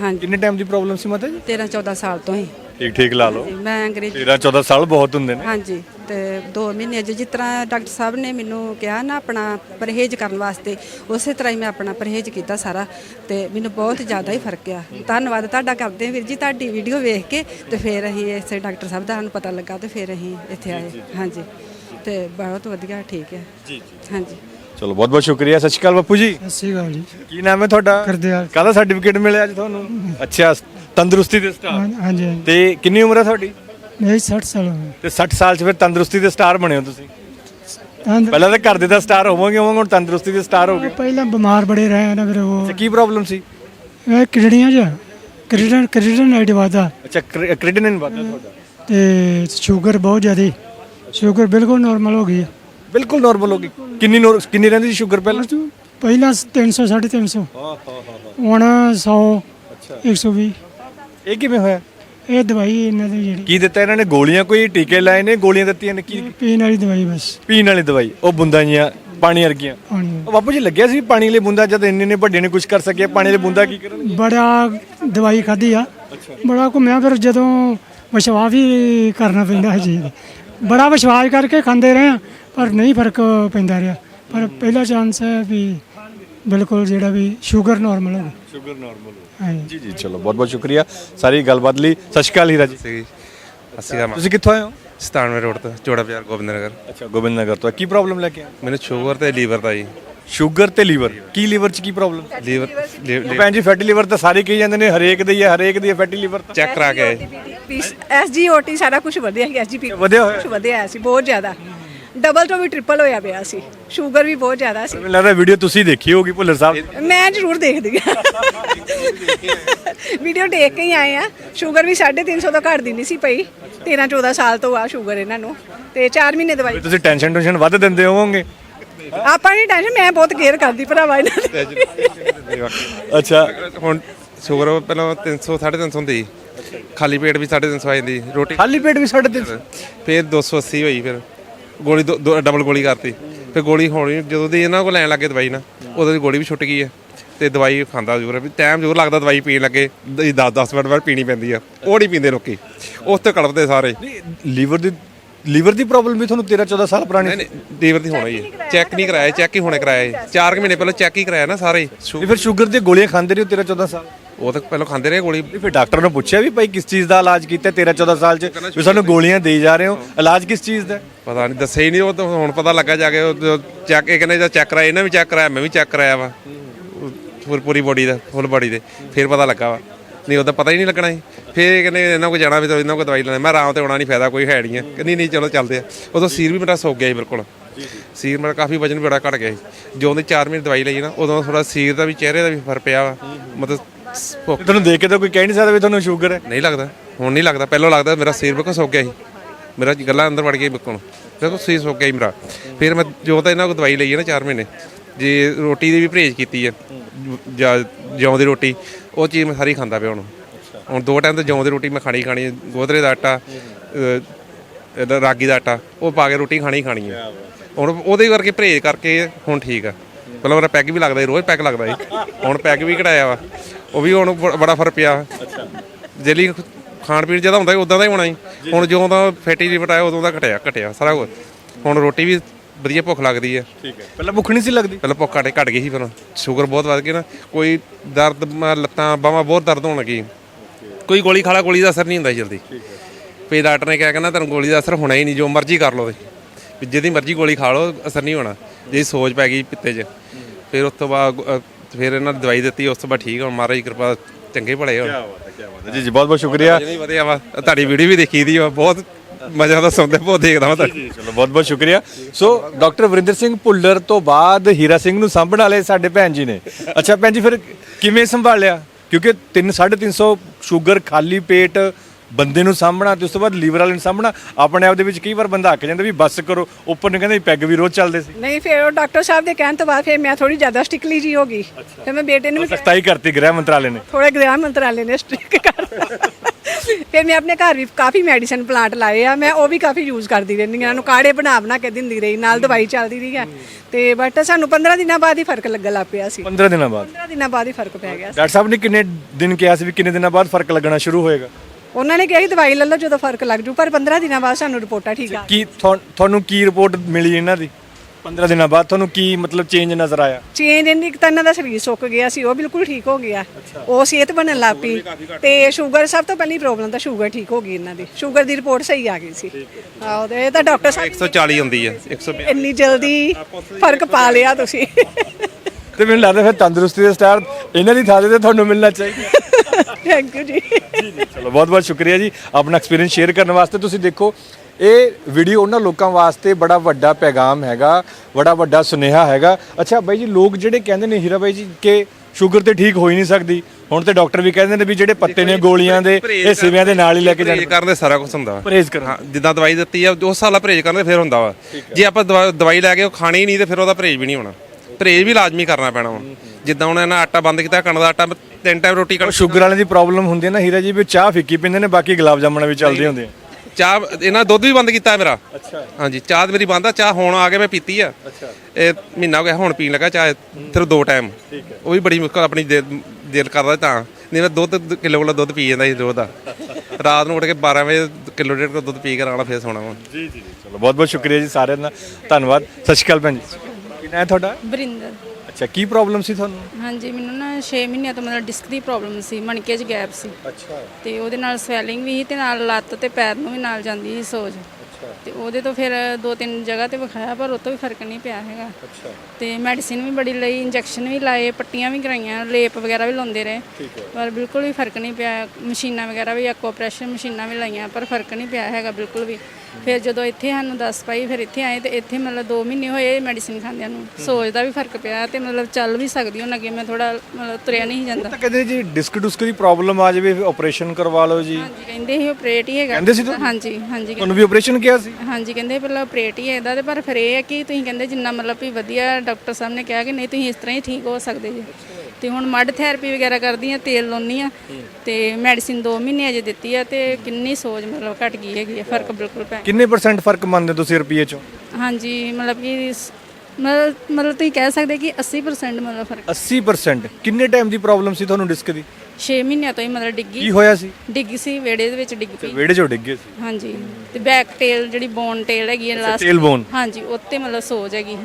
ਹਾਂਜੀ। ਕਿੰਨੇ ਟਾਈਮ ਦੀ ਪ੍ਰੋਬਲਮ ਸੀ ਮਾਤਾ ਜੀ? 13 14 ਸਾਲ ਤੋਂ ਹੀ। ਠੀਕ ਠੀਕ ਲਾ ਲਓ। ਮੈਂ ਅੰਗਰੇਜ਼ੀ 13 14 ਸਾਲ ਬਹੁਤ ਹੁੰਦੇ ਨੇ। ਹਾਂਜੀ ਤੇ 2 ਮਹੀਨੇ ਜਿਸ ਤਰ੍ਹਾਂ ਡਾਕਟਰ ਸਾਹਿਬ ਨੇ ਮੈਨੂੰ ਕਿਹਾ ਨਾ ਆਪਣਾ ਪਰਹੇਜ਼ ਕਰਨ ਵਾਸਤੇ ਉਸੇ ਤਰ੍ਹਾਂ ਹੀ ਮੈਂ ਆਪਣਾ ਪਰਹੇਜ਼ ਕੀਤਾ ਸਾਰਾ ਤੇ ਮੈਨੂੰ ਬਹੁਤ ਜ਼ਿਆਦਾ ਹੀ ਫ਼ਰਕ ਆ। ਧੰਨਵਾਦ ਤੁਹਾਡਾ ਕਰਦੇ ਹਾਂ ਵੀਰ ਜੀ ਤੁਹਾਡੀ ਵੀਡੀਓ ਵੇਖ ਕੇ ਤੇ ਫਿਰ ਅਸੀਂ ਇਸੇ ਡਾਕਟਰ ਸਾਹਿਬ ਦਾ ਸਾਨੂੰ ਪਤਾ ਲੱਗਾ ਤੇ ਫਿਰ ਅਸੀਂ ਇੱਥੇ ਆਏ। ਹਾਂਜੀ ਤੇ ਬਹੁਤ ਵਧੀਆ ਠੀਕ ਹੈ ਜੀ। ਹਾਂਜੀ। ਚਲੋ ਬਹੁਤ ਬਹੁਤ ਸ਼ੁਕਰੀਆ। ਸਤਿ ਸ਼੍ਰੀ ਅਕਾਲ ਬਾਪੂ ਜੀ। ਸਤਿ ਸ਼੍ਰੀ ਅਕਾਲ ਜੀ। ਕੀ ਨਾਮ ਹੈ ਤੁਹਾਡਾ? ਗੁਰਦਿਆਲ। ਕਾਹਦਾ ਸਰਟੀਫਿਕੇਟ ਮਿਲਿਆ ਅੱਜ ਤੁਹਾਨੂੰ? ਅੱਛਾ ਤੰਦਰੁਸਤੀ ਦੇ ਸਟਾਰ ਹਾਂਜੀ ਹਾਂਜੀ। ਤੇ ਕਿੰਨੀ ਉਮਰ ਹੈ ਤੁਹਾਡੀ? ਮੇਰੀ 60 ਸਾਲ ਹੋ ਗਏ। ਤੇ 60 ਸਾਲ 'ਚ ਫਿਰ ਤੰਦਰੁਸਤੀ ਦੇ ਸਟਾਰ ਬਣੇ ਹੋ ਤੁਸੀਂ। ਤੰਦ ਪਹਿਲਾਂ ਤਾਂ ਘਰ ਦੇ ਦਾ ਸਟਾਰ ਹੋਵਾਂਗੇ ਹੋਵਾਂਗੇ ਹੁਣ ਤੰਦਰੁਸਤੀ ਦੇ ਸਟਾਰ ਹੋ ਗਏ। ਪਹਿਲਾਂ ਬਿਮਾਰ ਬੜੇ ਰਹੇ ਆ ਨਾ ਫਿਰ ਉਹ। ਤੇ ਕੀ ਪ੍ਰੋਬਲਮ ਸੀ? ਇਹ ਕਿਡਨੀਆਂ ਚ ਕ੍ਰੀਡਨ ਕ੍ਰੀਡਨਾਈਟ ਵਾਦਾ ਅੱਛਾ ਕ੍ਰੀਡਿਨਿਨ ਵਾਦਾ ਤੁਹਾਡਾ। ਤੇ ਸ਼ੂਗਰ ਬਹੁਤ ਜ਼ਿਆਦੀ। ਸ਼ੂਗਰ ਬਿਲਕੁਲ ਨਾਰਮਲ ਹੋ ਗਈ ਹੈ ਬਿਲਕੁਲ ਨਾਰਮਲ ਹੋ ਗਈ। ਕਿੰਨੀ ਨੋਰ ਕਿੰਨੀ ਰਹਿੰਦੀ ਸੀ ਸ਼ੂਗਰ ਪਹਿਲਾਂ? ਪਹਿਲਾਂ 300 350 ਹੁਣ 100 120 ਇਹ ਕਿਵੇਂ ਹੋਇਆ? ਇਹ ਦਵਾਈ ਇਹਨਾਂ ਦੀ ਜਿਹੜੀ ਕੀ ਦਿੱਤਾ ਇਹਨਾਂ ਨੇ? ਗੋਲੀਆਂ ਕੋਈ ਟੀਕੇ ਲਾਏ ਨੇ? ਗੋਲੀਆਂ ਦਿੱਤੀਆਂ ਨੇ? ਕੀ ਪੀਣ ਵਾਲੀ ਦਵਾਈ ਬਸ। ਪੀਣ ਵਾਲੀ ਦਵਾਈ। ਉਹ ਬੁੰਦਾਂ ਜੀਆਂ ਪਾਣੀ ਵਰਗੀਆਂ। ਪਾਣੀ। ਉਹ ਬਾਪੂ ਜੀ ਲੱਗਿਆ ਸੀ ਪਾਣੀ ਵਾਲੀ ਬੁੰਦਾ? ਜਦ ਇੰਨੇ ਨੇ ਵੱਡੇ ਨੇ ਕੁਝ ਕਰ ਸਕਿਆ? ਪਾਣੀ ਵਾਲੀ ਬੁੰਦਾ ਕੀ ਕਰਨ ਬੜਾ ਦਵਾਈ ਖਾਧੀ ਆ। ਬੜਾ ਘੁੰਮਿਆ ਫਿਰ ਜਦੋਂ ਵਿਸ਼ਵਾਸ ਵੀ ਕਰਨਾ ਪੈਂਦਾ ਹੈ ਜੀ ਬੜਾ ਵਿਸ਼ਵਾਸ ਕਰਕੇ ਖਾਂਦੇ ਰਹੇ ਆ ਪਰ ਨਹੀਂ ਫ਼ਰਕ ਪੈਂਦਾ ਰਿਹਾ। ਪਰ ਪਹਿਲਾ ਚਾਂਸ ਹੈ ਵੀ ਬਿਲਕੁਲ ਜਿਹੜਾ ਵੀ ਸ਼ੂਗਰ ਨਾਰਮਲ ਹੋ ਸ਼ੂਗਰ ਨਾਰਮਲ ਹਾਂਜੀ। ਜੀ ਜੀ ਚਲੋ ਬਹੁਤ ਬਹੁਤ ਸ਼ੁਕਰੀਆ। ਸਾਰੀ ਗੱਲਬਾਤ ਲਈ। ਸਤਿ ਸ਼੍ਰੀ ਅਕਾਲ ਹੀਰਾ ਜੀ। ਅਸੀਂ ਕਾ ਤੁਸੀਂ ਕਿੱਥੋਂ ਆਏ ਹੋ? 97 ਰੋਡ ਤੋਂ ਚੋੜਾ ਬਾਜ਼ਾਰ ਗੋਬਿੰਦ ਨਗਰ ਅੱਛਾ ਗੋਬਿੰਦ ਨਗਰ ਤੋਂ। ਕੀ ਪ੍ਰੋਬਲਮ ਲੈ ਕੇ ਆਏ? ਮੈਨੂੰ ਸ਼ੂਗਰ ਤੇ ਲੀਵਰ ਦਾ ਜੀ। ਸ਼ੂਗਰ ਤੇ ਲੀਵਰ। ਕੀ ਲੀਵਰ 'ਚ ਕੀ ਪ੍ਰੋਬਲਮ ਲੀਵਰ ਭੈਣ ਜੀ ਫੈਟੀ ਲੀਵਰ ਤਾਂ ਸਾਰੇ ਕਹੀ ਜਾਂਦੇ ਨੇ ਹਰੇਕ ਦੀ ਹੈ ਹਰੇਕ ਦੀ ਫੈਟੀ ਲੀਵਰ ਤਾਂ। ਚੈੱਕ ਕਰਾ ਕੇ ਆਏ। ਐਸਜੀਓਟੀ ਸਾਰਾ ਕੁਝ ਵਧਿਆ ਸੀ ਐਸਜੀਪੀ ਵਧਿਆ ਹੋਇਆ? ਕੁਝ ਵਧਿਆ ਸੀ ਬਹੁਤ ਜ਼ਿਆਦਾ। ਡਬਲ ਤੋਂ ਵੀ ਟ੍ਰਿਪਲ ਹੋਇਆ ਪਿਆ ਸੀ ਸ਼ੂਗਰ ਵੀ ਬਹੁਤ ਜ਼ਿਆਦਾ ਸੀ। ਮੈਨੂੰ ਲੱਗਦਾ ਵੀਡੀਓ ਤੁਸੀਂ ਦੇਖੀ ਹੋਗੀ ਭੁੱਲਰ ਸਾਹਿਬ। ਮੈਂ ਜ਼ਰੂਰ ਦੇਖਦੀ ਆ ਵੀਡੀਓ ਦੇਖ ਕੇ ਹੀ ਆਏ ਆ ਸ਼ੂਗਰ ਵੀ 350 ਤੋਂ ਘੱਟ ਦੀ ਨਹੀਂ ਸੀ ਪਈ। 13 14 ਸਾਲ ਤੋਂ ਆ ਸ਼ੂਗਰ ਇਹਨਾਂ ਨੂੰ। ਤੇ 4 ਮਹੀਨੇ ਦਵਾਈ ਤੁਸੀਂ ਟੈਨਸ਼ਨ ਟੈਨਸ਼ਨ ਵੱਧ ਦਿੰਦੇ ਹੋਵੋਗੇ। ਆਪਾਂ ਨਹੀਂ ਟੈਨਸ਼ਨ ਮੈਂ ਬਹੁਤ ਕੇਅਰ ਕਰਦੀ ਭਰਾਵਾ ਇਹਨਾਂ ਦੀ। ਅੱਛਾ। ਹੁਣ ਸ਼ੂਗਰ ਪਹਿਲਾਂ 300 350 ਹੁੰਦੀ। ਖਾਲੀ ਪੇਟ ਵੀ 350 ਆ ਜਾਂਦੀ। ਰੋਟੀ ਖਾਲੀ ਪੇਟ ਵੀ ਸਾਡੇ ਤੇ ਫਿਰ 280 ਹੋਈ ਫਿਰ ਗੋਲੀ ਡਬਲ ਗੋਲੀ ਕਰਤੀ। ਫਿਰ ਗੋਲੀ ਹੋਣੀ ਜਦੋਂ ਦੀ ਇਹਨਾਂ ਕੋਲ ਲੈਣ ਲੱਗੇ ਦਵਾਈ ਨਾ ਉਦੋਂ ਦੀ ਗੋਲੀ ਵੀ ਛੁੱਟ ਗਈ ਹੈ ਤੇ ਦਵਾਈ ਖਾਂਦਾ ਜ਼ਰੂਰ ਹੈ ਵੀ ਟਾਈਮ ਜ਼ਰੂਰ ਲੱਗਦਾ ਦਵਾਈ ਪੀਣ ਲੱਗੇ। 10 10 ਮਿੰਟ ਬਾਅਦ ਪੀਣੀ ਪੈਂਦੀ ਆ। ਉਹ ਨਹੀਂ ਪੀਂਦੇ ਲੋਕੀ। ਉਸ ਤੋਂ ਕਲਪਦੇ ਸਾਰੇ। ਲੀਵਰ ਦੀ ਲੀਵਰ ਦੀ ਪ੍ਰੋਬਲਮ ਵੀ ਤੁਹਾਨੂੰ 13 14 ਸਾਲ ਪੁਰਾਣੀ ਨਹੀਂ ਨਹੀਂ ਲੀਵਰ ਦੀ ਹੋਣਾ ਹੀ। ਹੈ ਚੈੱਕ ਨਹੀਂ ਕਰਾਇਆ ਚੈੱਕ ਹੀ ਹੁਣੇ ਕਰਾਇਆ। 4 ਮਹੀਨੇ ਪਹਿਲਾਂ ਚੈੱਕ ਹੀ ਕਰਾਇਆ ਨਾ ਸਾਰੇ। ਸ਼ੂ- ਨਹੀਂ ਫਿਰ ਸ਼ੂਗਰ ਦੀਆਂ ਗੋਲੀਆਂ ਖਾਂਦੇ ਰਹੇ ਹੋ 13 14 ਸਾਲ। ਉਹ ਤਾਂ ਪਹਿਲਾਂ ਖਾਂਦੇ ਰਹੇ ਗੋਲੀ। ਨਹੀਂ ਫਿਰ ਡਾਕਟਰ ਨੇ ਪੁੱਛਿਆ ਵੀ ਭਾਈ ਕਿਸ ਚੀਜ਼ ਦਾ ਇਲਾਜ ਕੀਤਾ 13 14 ਸਾਲ ਚ? ਵੀ ਸਾਨੂੰ ਗੋਲੀਆਂ ਦੇਈ ਜਾ ਰਹੇ ਹੋ। ਇਲਾਜ ਕਿਸ ਚੀਜ਼ ਦਾ ਹੈ? ਪਤਾ ਨਹੀਂ ਦੱਸਿਆ ਹੀ ਨਹੀਂ ਉਹ ਤਾਂ ਹੁਣ ਪਤਾ ਲੱਗਾ ਜਾ ਕੇ ਚੈੱਕ ਇਹ ਕਹਿੰਦੇ ਚੈੱਕ ਕਰਾਇਆ ਇਹਨਾਂ ਵੀ ਚੈੱਕ ਕਰਾਇਆ ਮੈਂ ਵੀ ਚੈੱਕ ਕਰਾਇਆ ਵਾ। ਪੂਰੀ ਪੂਰੀ ਬੋਡੀ ਦਾ ਫੁੱਲ ਬੋਡੀ ਦੇ। ਫਿਰ ਪਤਾ ਲੱਗਾ ਵਾ। ਨਹੀਂ ਉਹਦਾ ਪਤਾ ਹੀ ਨਹੀਂ ਲੱਗਣਾ ਸੀ। ਫਿਰ ਇਹ ਕਹਿੰਦੇ ਇਹਨਾਂ ਕੋ ਜਾਣਾ ਵੀ ਤਾਂ ਇਹਨਾਂ ਕੋ ਦਵਾਈ ਲੈਣੀ। ਮੈਂ ਆਰਾਮ ਤੇ ਆਉਣਾ ਨਹੀਂ ਫਾਇਦਾ ਕੋਈ ਹੈ ਨਹੀਂ ਹੈ। ਕਹਿੰਦੀ ਨਹੀਂ ਚਲੋ ਚੱਲਦੇ ਆ। ਉਦੋਂ ਸੀਰ ਵੀ ਮੇਰਾ ਸੁੱਕ ਗਿਆ ਸੀ ਬਿਲਕੁਲ। ਸੀਰ ਮੇਰਾ ਕਾਫੀ ਵਜਨ ਵੀ ਬੜਾ ਘਟ ਗਿਆ ਸੀ। ਜਦੋਂ ਦੀ 4 ਮਹੀਨੇ ਦਵਾਈ ਲਈ ਨਾ ਉਦੋਂ ਥੋੜਾ ਸੀਰ ਦਾ ਵੀ ਚਿਹਰੇ ਦਾ ਵੀ ਫ਼ਰਕ ਪਿਆ ਵਾ। ਮਤਲਬ ਤੁਹਾਨੂੰ ਦੇਖ ਕੇ ਤਾਂ ਕੋਈ ਕਹਿ ਨਹੀਂ ਸਕਦਾ ਵੀ ਤੁਹਾਨੂੰ ਸ਼ੂਗਰ ਹੈ। ਨਹੀਂ ਲੱਗਦਾ। ਹੁਣ ਨਹੀਂ ਲੱਗਦਾ। ਪਹਿਲਾਂ ਲੱਗਦਾ ਮੇਰਾ ਸਿਰ ਬਿਲਕੁਲ ਸੁੱਕ ਗਿਆ ਸੀ। ਮੇਰਾ ਗੱਲਾਂ ਅੰਦਰ ਵੜ ਗਈ ਬਿਲਕੁਲ। ਬਿਲਕੁਲ ਸਿਰ ਸੁੱਕ ਗਿਆ ਮੇਰਾ। ਫਿਰ ਮੈਂ ਜੋ ਤਾਂ ਇਹਨਾਂ ਕੋਲ ਦਵਾਈ ਲਈ ਹੈ ਨਾ 4 ਮਹੀਨੇ ਜੇ ਰੋਟੀ ਦੀ ਵੀ ਪਰਹੇਜ਼ ਕੀਤੀ ਹੈ ਜਾਂ ਜੌਂ ਦੀ ਰੋਟੀ ਉਹ ਚੀਜ਼ ਮੈਂ ਸਾਰੀ ਖਾਂਦਾ ਪਿਆ ਹੁਣ। ਹੁਣ ਦੋ ਟਾਈਮ ਤੇ ਜੌਂ ਦੀ ਰੋਟੀ ਮੈਂ ਖਾਣੀ ਖਾਣੀ ਹੈ। ਗੋਦਰੇ ਦਾ ਆਟਾ ਅਹ, ਇਹਦਾ ਰਾਗੀ ਦਾ ਆਟਾ ਉਹ ਪਾ ਕੇ ਰੋਟੀ ਖਾਣੀ ਖਾਣੀ ਹੈ। ਹੁਣ ਉਹਦੇ ਕਰਕੇ ਪਰਹੇਜ਼ ਕਰਕੇ ਹੁਣ ਠੀਕ ਆ। ਪਹਿਲਾਂ ਮੇਰਾ ਪੈਗ ਵੀ ਲੱਗਦਾ ਸੀ ਰੋਜ਼ ਪੈਗ ਲੱਗਦਾ ਸੀ। ਹੁਣ ਪੈਗ ਵੀ ਘਟਾਇਆ ਵਾ। ਉਹ ਵੀ ਹੁਣ ਬ- ਬੜਾ ਫ਼ਰਕ ਪਿਆ। ਜਿਹੜੀ ਖਾਣ ਪੀਣ ਜਿਹਦਾ ਹੁੰਦਾ ਸੀ ਉਦਾਂ ਦਾ ਹੀ ਹੋਣਾ ਸੀ। ਹੁਣ ਜਦੋਂ ਦਾ ਫੈਟੀ ਲਿਵਰ ਆਇਆ ਉਦੋਂ ਦਾ ਘਟਿਆ ਘਟਿਆ ਸਾਰਾ ਕੁਝ ਹੁਣ ਰੋਟੀ ਵੀ ਵਧੀਆ ਭੁੱਖ ਲੱਗਦੀ ਹੈ ਠੀਕ ਹੈ। ਪਹਿਲਾਂ ਭੁੱਖ ਨਹੀਂ ਸੀ ਲੱਗਦੀ? ਪਹਿਲਾਂ ਭੁੱਖ ਘਟੇ ਘਟ ਗਈ ਸੀ ਫਿਰ। ਸ਼ੂਗਰ ਬਹੁਤ ਵੱਧ ਗਈ ਨਾ। ਕੋਈ ਦਰਦ ਮ- ਲੱਤਾਂ ਬਾਹਾਂ ਬਹੁਤ ਦਰਦ ਹੋਣ ਲੱਗੀ। ਕੋਈ ਗੋਲੀ ਖਾਲਾ ਗੋਲੀ ਦਾ ਅਸਰ ਨਹੀਂ ਹੁੰਦਾ ਸੀ ਜਲਦੀ। ਫੇ ਡਾਕਟਰ ਨੇ ਕਿਹਾ ਕਹਿੰਦਾ ਤੁਹਾਨੂੰ ਗੋਲੀ ਦਾ ਅਸਰ ਹੋਣਾ ਹੀ ਨਹੀਂ ਜੋ ਮਰਜ਼ੀ ਕਰ ਲਓ ਤੁਸੀਂ ਵੀ ਜਿਹਦੀ ਮਰਜ਼ੀ ਗੋਲੀ ਖਾ ਲਓ ਅਸਰ ਨਹੀਂ ਹੋਣਾ। ਜੇ ਸੋਜ ਪੈ ਗਈ ਪਿੱਤੇ 'ਚ। ਫਿਰ ਉਸ ਤੋਂ ਬਾਅਦ ਅ, ਫਿਰ ਇਹਨਾਂ ਨੇ ਦਵਾਈ ਦਿੱਤੀ ਉਸ ਤੋਂ ਬਾਅਦ ਠੀਕ ਹੁਣ ਮਹਾਰਾਜ ਦੀ ਕਿਰਪਾ ਚੰਗੇ ਭਲੇ ਹੁਣ। ਜੀ ਜੀ ਬਹੁਤ ਬਹੁਤ ਸ਼ੁਕਰੀਆ ਨਹੀਂ ਵਧੀਆ ਵਾ। ਤੁਹਾਡੀ ਵੀਡੀਓ ਵੀ ਦੇਖੀ ਦੀ ਬਹੁਤ ਮਜ਼ਾ ਤਾਂ ਸੁਣਦੇ ਬਹੁਤ ਦੇਖਦਾ ਮੈਂ ਤੁਹਾਡੀ ਚਲੋ ਬਹੁਤ ਬਹੁਤ ਸ਼ੁਕਰੀਆ। ਸੋ ਡਾਕਟਰ ਵਰਿੰਦਰ ਸਿੰਘ ਭੁੱਲਰ ਤੋਂ ਬਾਅਦ ਹੀਰਾ ਸਿੰਘ ਨੂੰ ਸਾਂਭਣ ਵਾਲੇ ਸਾਡੇ ਭੈਣ ਜੀ ਨੇ। ਅੱਛਾ ਭੈਣ ਜੀ ਫਿਰ ਕਿਵੇਂ ਸੰਭਾਲਿਆ? ਕਿਉਂਕਿ 3 350 ਸ਼ੂਗਰ ਖਾਲੀ ਪੇਟ ਬੰਦੇ ਨੂੰ ਸਾਂਭਣਾ ਤੇ ਉਸ ਤੋਂ ਬਾਅਦ ਲੀਵਰ ਵਾਲੇ ਨੂੰ ਸਾਂਭਣਾ ਆਪਣੇ ਆਪ ਦੇ ਵਿੱਚ ਕਈ ਵਾਰ ਬੰਦਾ ਅੱਕ ਜਾਂਦਾ ਵੀ ਬੱਸ ਕਰੋ ਉੱਪਰ ਨੂੰ ਕਹਿੰਦੇ ਪੈਗ ਵੀ ਰੋਜ਼ ਚੱਲਦੇ ਸੀ। ਨਹੀਂ ਫਿਰ ਉਹ ਡਾਕਟਰ ਸਾਹਿਬ ਦੇ ਕਹਿਣ ਤੋਂ ਬਾਅਦ ਫਿਰ ਮੈਂ ਥੋੜੀ ਜ਼ਿਆਦਾ ਸਟਿਕਲੀ ਜੀ ਹੋ ਗਈ। ਫਿਰ ਮੈਂ ਬੇਟੇ ਨੂੰ ਵੀ ਸਖਤਾਈ ਕਰਤੀ ਗ੍ਰਹਿ ਮੰਤਰਾਲੇ ਨੇ। ਥੋੜਾ ਗ੍ਰਹਿ ਮੰਤਰਾਲੇ ਨੇ ਸਟ੍ਰਿਕ ਕਰ ਫਿਰ ਮੈਂ ਆਪਣੇ ਘਰ ਵੀ ਕਾਫੀ ਮੈਡੀਸਨ ਪਲਾਂਟ ਲਾਏ ਆ। ਮੈਂ ਉਹ ਵੀ ਕਾਫੀ ਯੂਜ਼ ਕਰਦੀ ਰਹਿੰਦੀ ਹਾਂ। ਉਹਨੂੰ ਕਾੜੇ ਬਣਾ ਬਣਾ ਕੇ ਦਿੰਦੀ ਰਹੀ। ਨਾਲ ਦਵਾਈ ਚੱਲਦੀ ਰਹੀ ਹੈ। ਤੇ ਬਟ ਸਾਨੂੰ 15 ਦਿਨਾਂ ਬਾਅਦ ਹੀ ਫ਼ਰਕ ਲੱਗਣ ਲੱਗ ਪਿਆ ਸੀ। 15 ਦਿਨਾਂ ਬਾਅਦ? 15 ਦਿਨਾਂ ਬਾਅਦ ਹੀ ਫ਼ਰਕ ਪੈ ਗਿਆ ਸੀ। ਡਾਕਟਰ ਸਾਹਿਬ ਨੇ ਕਿੰਨੇ ਦਿਨ ਕਿਹਾ ਸੀ ਵੀ ਕਿੰਨੇ ਦਿਨਾਂ ਬਾਅਦ ਫ਼ਰਕ ਲੱਗਣਾ ਸ਼ੁਰੂ ਹੋਏਗਾ? ਉਹਨਾਂ ਨੇ ਕਿਹਾ ਕਿ ਦਵਾਈ ਲੈ ਲਓ ਜਦੋਂ ਫ਼ਰਕ ਲੱਗ ਜੂ। ਪਰ 15 ਦਿਨਾਂ ਬਾਅਦ ਸਾਨੂੰ ਰਿਪੋਰਟਾਂ ਠੀਕ ਆ ਕੀ ਤੁਹਾ- ਤੁਹਾਨੂੰ ਕੀ ਰਿਪੋਰਟ ਮਿਲੀ ਇਹਨਾਂ ਦੀ? 15 ਦਿਨਾਂ ਬਾਅਦ ਤੁਹਾਨੂੰ ਕੀ ਮਤਲਬ ਚੇਂਜ ਨਜ਼ਰ ਆਇਆ? ਚੇਂਜ ਇੰਨੀ ਕੁ ਤਾਂ ਇਹਨਾਂ ਦਾ ਸਰੀਰ ਸੁੱਕ ਗਿਆ ਸੀ ਉਹ ਬਿਲਕੁਲ ਠੀਕ ਹੋ ਗਿਆ। ਉਹ ਸਿਹਤ ਬਣਨ ਲੱਗ ਪਈ ਤੇ ਸ਼ੂਗਰ ਸਭ ਤੋਂ ਪਹਿਲੀ ਪ੍ਰੋਬਲਮ ਤਾਂ ਸ਼ੂਗਰ ਠੀਕ ਹੋ ਗਈ ਇਹਨਾਂ ਦੀ। ਸ਼ੂਗਰ ਦੀ ਰਿਪੋਰਟ ਸਹੀ ਆ ਗਈ ਸੀ। ਆਹੋ ਤੇ ਇਹ ਤਾਂ ਡਾਕਟਰ ਸਾਹਿਬ 140 ਹੁੰਦੀ ਹੈ 150 ਇੰਨੀ ਜਲਦੀ ਫ਼ਰਕ ਪਾ ਲਿਆ ਤੁਸੀਂ। ਤੇ ਮੈਨੂੰ ਲੱਗਦਾ ਫਿਰ ਤੰਦਰੁਸਤੀ ਦੇ ਸਟਾਰ ਇਹਨਾਂ ਦੀ ਥਾਂ ਤੇ ਤੁਹਾਨੂੰ ਮਿਲਣਾ ਚਾਹੀਦਾ। ਥੈਂਕ ਯੂ ਜੀ। ਚਲੋ ਬਹੁਤ ਬਹੁਤ ਸ਼ੁਕਰੀਆ ਜੀ। ਆਪਣਾ ਐਕਸਪੀਰੀਅੰਸ ਸ਼ੇਅਰ ਕਰਨ ਵਾਸਤੇ ਤੁਸੀਂ ਦੇਖੋ ਇਹ ਵੀਡੀਓ ਉਹਨਾਂ ਲੋਕਾਂ ਵਾਸਤੇ ਬੜਾ ਵੱਡਾ ਪੈਗਾਮ ਹੈਗਾ ਬੜਾ ਵੱਡਾ ਸੁਨੇਹਾ ਹੈਗਾ। ਅੱਛਾ ਬਾਈ ਜੀ ਲੋਕ ਜਿਹੜੇ ਕਹਿੰਦੇ ਨੇ ਹੀਰਾ ਬਾਈ ਜੀ ਕਿ ਸ਼ੂਗਰ ਤੇ ਠੀਕ ਹੋ ਹੀ ਨਹੀਂ ਸਕਦੀ। ਹੁਣ ਤੇ ਡਾਕਟਰ ਵੀ ਕਹਿੰਦੇ ਨੇ ਵੀ ਜਿਹੜੇ ਪੱਤੇ ਨੇ ਗੋਲੀਆਂ ਦੇ ਇਹ ਸਿਵਿਆਂ ਦੇ ਨਾਲ ਹੀ ਲੈ ਕੇ ਜਾਣੇ ਕਰਨ ਦੇ ਸਾਰਾ ਕੁਝ ਹੁੰਦਾ ਪਰਹੇਜ਼ ਕਰੋ ਹਾਂ ਜਿੱਦਾਂ ਦਵਾਈ ਦਿੱਤੀ ਆ ਉਸ ਸਾਲਾ ਪਰਹੇਜ਼ ਕਰਨ ਦੇ ਫਿਰ ਹੁੰਦਾ ਵਾ। ਜੇ ਆਪਾਂ ਦਵਾ- ਦਵਾਈ ਲੈ ਕੇ ਉਹ ਖਾਣੀ ਹੀ ਨਹੀਂ ਤੇ ਫਿਰ ਉਹਦਾ ਪਰਹੇਜ਼ ਵੀ ਨਹੀਂ ਹੋਣਾ। ਪਰਹੇਜ਼ ਵੀ ਲਾਜ਼ਮੀ ਕਰਨਾ ਪੈਣਾ ਵਾ। ਜਿੱਦਾਂ ਹੁਣ ਇਹਨਾਂ ਆਟਾ ਬੰਦ ਕੀਤਾ ਕਣਕ ਦਾ ਆਟਾ ਤਿੰਨ ਟਾਈਮ ਰੋਟੀ ਕਰ ਸ਼ੂਗਰ ਵਾਲਿਆਂ ਦੀ ਪ੍ਰੋਬਲਮ ਹੁੰਦੀ ਹੈ ਨਾ ਹੀਰਾ ਜੀ ਵੀ ਚਾਹ ਫਿੱਕੀ ਪੀਂਦੇ ਨੇ ਬਾਕੀ ਗੁਲਾਬ ਜਾਮਣਾ ਵੀ ਚੱਲਦੇ ਹੁੰਦੇ ਆ। ਚਾਹ ਇਹਨਾਂ ਦੁੱਧ ਵੀ ਬੰਦ ਕੀਤਾ ਮੇਰਾ। ਅੱਛਾ। ਹਾਂਜੀ ਚਾਹ ਤੇ ਮੇਰੀ ਬੰਦ ਆ ਚਾਹ ਹੁਣ ਆ ਕੇ ਮੈਂ ਪੀਤੀ ਆ। ਅੱਛਾ। ਇਹ ਮਹੀਨਾ ਹੋ ਗਿਆ ਹੁਣ ਪੀਣ ਲੱਗਾ ਚਾਹ ਫਿਰ ਦੋ ਟਾਈਮ ਉਹ ਵੀ ਬੜੀ ਮੁਸ਼ਕਲ ਆਪਣੀ ਦਿਲ ਕਰਦਾ ਤਾਂ। ਨਹੀਂ ਮੈਂ ਦੁੱਧ ਕਿਲੋ ਕਿਲੋ ਦੁੱਧ ਪੀ ਜਾਂਦਾ ਸੀ ਰੋਜ਼ ਦਾ। ਰਾਤ ਨੂੰ ਉੱਠ ਕੇ 12 ਵਜੇ ਕਿਲੋ ਡੇਢ ਕਿਲੋ ਦੁੱਧ ਪੀ ਕੇ ਆਣਾ ਫਿਰ ਸੌਣਾ ਵਾ। ਜੀ ਜੀ ਚਲੋ ਬਹੁਤ ਬਹੁਤ ਸ਼ੁਕਰੀਆ ਜੀ ਸਾਰਿਆਂ ਦਾ। ਧੰਨਵਾਦ। ਸਤਿ ਸ਼੍ਰੀ ਅਕਾਲ ਭੈਣ ਜੀ। ਕਿੰਨਾ ਹੈ ਤੁਹਾਡਾ? ਬਰਿੰਦਰ ਅੱਛਾ ਕੀ ਪ੍ਰੋਬਲਮ ਸੀ ਤੁਹਾਨੂੰ? ਹਾਂਜੀ ਮੈਨੂੰ ਨਾ 6 ਮਹੀਨਿਆਂ ਤੋਂ ਮਤਲਬ ਡਿਸਕ ਦੀ ਪ੍ਰੋਬਲਮ ਸੀ ਮਣਕੇ 'ਚ ਗੈਪ ਸੀ। ਅੱਛਾ। ਤੇ ਉਹਦੇ ਨਾਲ ਸਵੈਲਿੰਗ ਵੀ ਸੀ ਤੇ ਨਾਲ ਲੱਤ ਤੇ ਪੈਰ ਨੂੰ ਵੀ ਨਾਲ ਜਾਂਦੀ ਸੀ ਸੋਜ। ਤੇ ਉਹਦੇ ਤੋਂ ਫਿਰ ਦੋ ਤਿੰਨ ਜਗ੍ਹਾ ਤੇ ਵਿਖਾਇਆ ਪਰ ਉਹ ਤੋਂ ਵੀ ਫ਼ਰਕ ਨਹੀਂ ਪਿਆ ਹੈਗਾ। ਤੇ ਮੈਡੀਸਿਨ ਵੀ ਬੜੀ ਲਈ ਇੰਜੈਕਸ਼ਨ ਵੀ ਲਾਏ ਪੱਟੀਆਂ ਵੀ ਕਰਾਈਆਂ ਲੇਪ ਵਗੈਰਾ ਵੀ ਲਾਉਂਦੇ ਰਹੇ। ਪਰ ਬਿਲਕੁਲ ਵੀ ਫ਼ਰਕ ਨਹੀਂ ਪਿਆ। ਮਸ਼ੀਨਾਂ ਵਗੈਰਾ ਵੀ ਐਕੋ ਪ੍ਰੈਸ਼ਰ ਮਸ਼ੀਨਾਂ ਵੀ ਲਾਈਆਂ ਪਰ ਫ਼ਰਕ ਨਹੀਂ ਪਿਆ ਹੈਗਾ ਬਿਲਕੁਲ ਵੀ। ਫਿਰ ਜਦੋਂ ਇੱਥੇ ਸਾਨੂੰ ਦੱਸ ਪਾਈ ਫਿਰ ਇੱਥੇ ਆਏ ਤੇ ਇੱਥੇ ਮਤਲਬ 2 ਮਹੀਨੇ ਹੋਏ ਮੈਡੀਸਿਨ ਖਾਂਦਿਆਂ ਨੂੰ। ਸੋਜ ਦਾ ਵੀ ਫ਼ਰਕ ਪਿਆ ਤੇ ਮਤਲਬ ਚੱਲ ਵੀ ਸਕਦੀ ਹੁਣ ਅੱਗੇ ਮੈਂ ਥੋੜਾ ਮਤਲਬ ਤੁਰਿਆ ਨਹੀਂ ਜਾਂਦਾ। ਤਾਂ ਕਹਿੰਦੇ ਜੀ ਡਿਸਕ ਡੁਸਕ ਦੀ ਪ੍ਰੋਬਲਮ ਆ ਜਾਵੇ ਆਪਰੇਸ਼ਨ ਕਰਵਾ ਲਓ ਜੀ। ਹਾਂਜੀ ਕਹਿੰਦੇ ਸੀ ਆਪਰੇਟ ਹੀ ਹੈਗਾ। ਕਹਿੰਦੇ ਸੀ ਤੁਹਾਨੂੰ? ਹਾਂਜੀ ਹਾਂਜੀ। ਤੁਹਾਨੂੰ ਵੀ ਆਪਰੇਸ਼ਨ ਕਿਹਾ ਸੀ? ਹਾਂਜੀ ਕਹਿੰਦੇ ਪਹਿਲਾਂ ਆਪਰੇਟ ਹੀ ਹੈ ਇਹਦਾ ਤੇ ਪਰ ਫਿਰ ਇਹ ਹੈ ਕਿ ਤੁਸੀਂ ਕਹਿੰਦੇ ਜਿੰਨਾ ਮਤਲਬ ਵੀ ਵਧੀਆ ਡਾਕਟਰ ਸਾਹਿਬ ਨੇ ਕਿਹਾ ਕਿ ਨਹੀਂ ਤੁਸੀਂ ਇਸ ਤਰ੍ਹਾਂ ਹੀ ਠੀਕ ਹੋ ਸਕਦੇ ਜੀ। ਤੇ ਹੁਣ ਮੱਡ ਥੈਰੇਪੀ ਵਗੈਰਾ ਕਰਦੀ ਆ ਤੇਲ ਲਾਉਣੀ ਆ ਤੇ ਮੈਡੀਸਿਨ 2 ਮਹੀਨੇ ਅਜੇ ਦਿੱਤੀ ਆ ਤੇ ਕਿੰਨੀ ਸੋਜ ਮਤਲਬ ਘਟ ਗਈ ਹੈਗੀ ਆ ਫ਼ਰਕ ਬਿਲਕੁਲ ਪੈ ਕਿੰਨੇ ਪਰਸੈਂਟ ਫ਼ਰਕ ਮੰਨਦੇ ਤੁਸੀਂ ਰੁਪਏ ਚੋਂ? ਹਾਂਜੀ ਮਤਲਬ ਕਿ ਮਤਲਬ ਮਤਲਬ ਤੁਸੀਂ ਕਹਿ ਸਕਦੇ ਕਿ 80% ਮਤਲਬ ਫ਼ਰਕ। 80% ਕਿੰਨੇ ਟਾਈਮ ਦੀ ਪ੍ਰੋਬਲਮ ਸੀ ਤੁਹਾਨੂੰ ਡਿਸਕ ਦੀ? 6 ਮਹੀਨਿਆਂ ਤੋਂ ਹੀ ਮਤਲਬ ਡਿੱਗੀ। ਕੀ ਹੋਇਆ ਸੀ? ਡਿੱਗੀ ਸੀ ਵਿਹੜੇ ਦੇ ਵਿੱਚ ਡਿੱਗ ਪਈ। ਵਿਹੜੇ 'ਚੋਂ ਡਿੱਗੇ ਸੀ? ਹਾਂਜੀ ਤੇ ਬੈਕ ਟੇਲ ਜਿਹੜੀ ਬੋਨ ਟੇਲ ਹੈਗੀ ਹੈ ਲਾਸਟ tailbone। ਹਾਂਜੀ ਉੱਤੇ ਮਤਲਬ ਸੋਜ ਹੈਗੀ।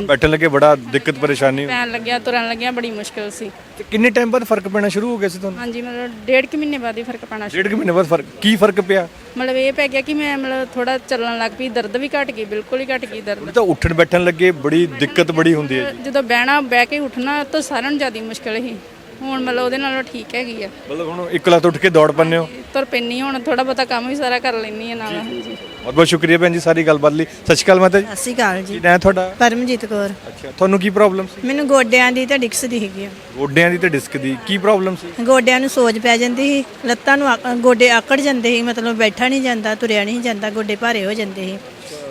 ਬੈਠਣ ਲੱਗੇ ਬੜਾ ਦਿੱਕਤ ਪਰੇਸ਼ਾਨੀ। ਹੋਈ। ਪੈਣ ਲੱਗਿਆ ਤੁਰਨ ਲੱਗਿਆ ਬੜੀ ਮੁਸ਼ਕਲ ਸੀ। ਤੇ ਕਿੰਨੇ ਟਾਈਮ ਬਾਅਦ ਫ਼ਰਕ ਪੈਣਾ ਸ਼ੁਰੂ ਹੋ ਗਿਆ ਸੀ ਤੁਹਾਨੂੰ? ਹਾਂਜੀ ਮਤਲਬ ਡੇਢ ਕੁ ਮਹੀਨੇ ਬਾਅਦ ਹੀ ਫ਼ਰਕ ਪੈਣਾ ਸ਼ੁਰੂ। ਡੇਢ ਕੁ ਮਹੀਨੇ ਬਾਅਦ ਫ਼ਰਕ ਕੀ ਫ਼ਰਕ ਪਿਆ? ਮਤਲਬ ਇਹ ਪੈ ਗਿਆ ਕਿ ਮੈਂ ਮਤਲਬ ਥੋੜਾ ਚੱਲਣ ਲੱਗ ਪਈ ਦਰਦ ਵੀ ਘਟ ਗਈ ਬਿਲਕੁਲ ਹੀ ਘਟ ਗਈ ਦਰਦ। ਤਾਂ ਉੱਠਣ ਬੈਠਣ ਲੱਗੇ ਬੜੀ ਦਿੱਕਤ ਬੜੀ ਹੁੰਦੀ ਹੈ ਜਦੋਂ ਬਹਿਣਾ ਬਹਿ ਕੇ ਉੱਠਣਾ ਤਾਂ ਸਾਰਿਆਂ ਨੂੰ ਜ਼ਿਆਦਾ ਮੁਸ਼ਕਲ ਸੀ ਹੁਣ ਮਤਲਬ ਉਹਦੇ ਨਾਲੋਂ ਠੀਕ ਹੈਗੀ ਆ। ਮਤਲਬ ਹੁਣ ਇੱਕ ਲੱਤ ਉੱਠ ਕੇ ਦੌੜ ਪੰਨੇ ਹੋ? ਤੁਰ ਪੈਣੀ ਹੁਣ ਥੋੜਾ ਬਹੁਤਾ ਕੰਮ ਵੀ ਸਾਰਾ ਕਰ ਲੈਣੀ ਹੈ ਨਾਲ ਹਾਂਜੀ। ਬਹੁਤ ਬਹੁਤ ਸ਼ੁਕਰੀਆ ਭੈਣ ਜੀ ਸਾਰੀ ਗੱਲਬਾਤ ਲਈ। ਸਤਿ ਸ਼੍ਰੀ ਅਕਾਲ ਮਾਤਾ ਜੀ। ਸਤਿ ਸ਼੍ਰੀ ਅਕਾਲ ਜੀ। ਕੀ ਨਾਂ ਹੈ ਤੁਹਾਡਾ? ਪਰਮਜੀਤ ਕੌਰ। ਅੱਛਾ ਤੁਹਾਨੂੰ ਕੀ ਪ੍ਰੋਬਲਮ ਸੀ? ਮੈਨੂੰ ਗੋਡਿਆਂ ਦੀ ਤੇ ਡਿਕਸ ਦੀ ਹੈਗੀ ਆ। ਗੋਡਿਆਂ ਦੀ ਤੇ ਡਿਸਕ ਦੀ। ਕੀ ਪ੍ਰੋਬਲਮ ਸੀ? ਗੋਡਿਆਂ ਨੂੰ ਸੋਜ ਪੈ ਜਾਂਦੀ ਸੀ ਲੱਤਾਂ ਨੂੰ ਆਕ- ਗੋਡੇ ਆਕੜ ਜਾਂਦੇ ਸੀ ਮਤਲਬ ਬੈਠਾ ਨਹੀਂ ਜਾਂਦਾ ਤੁਰਿਆ ਨਹੀਂ ਜਾਂਦਾ ਗੋਡੇ ਭਾਰੇ ਹੋ ਜਾਂਦੇ ਸੀ।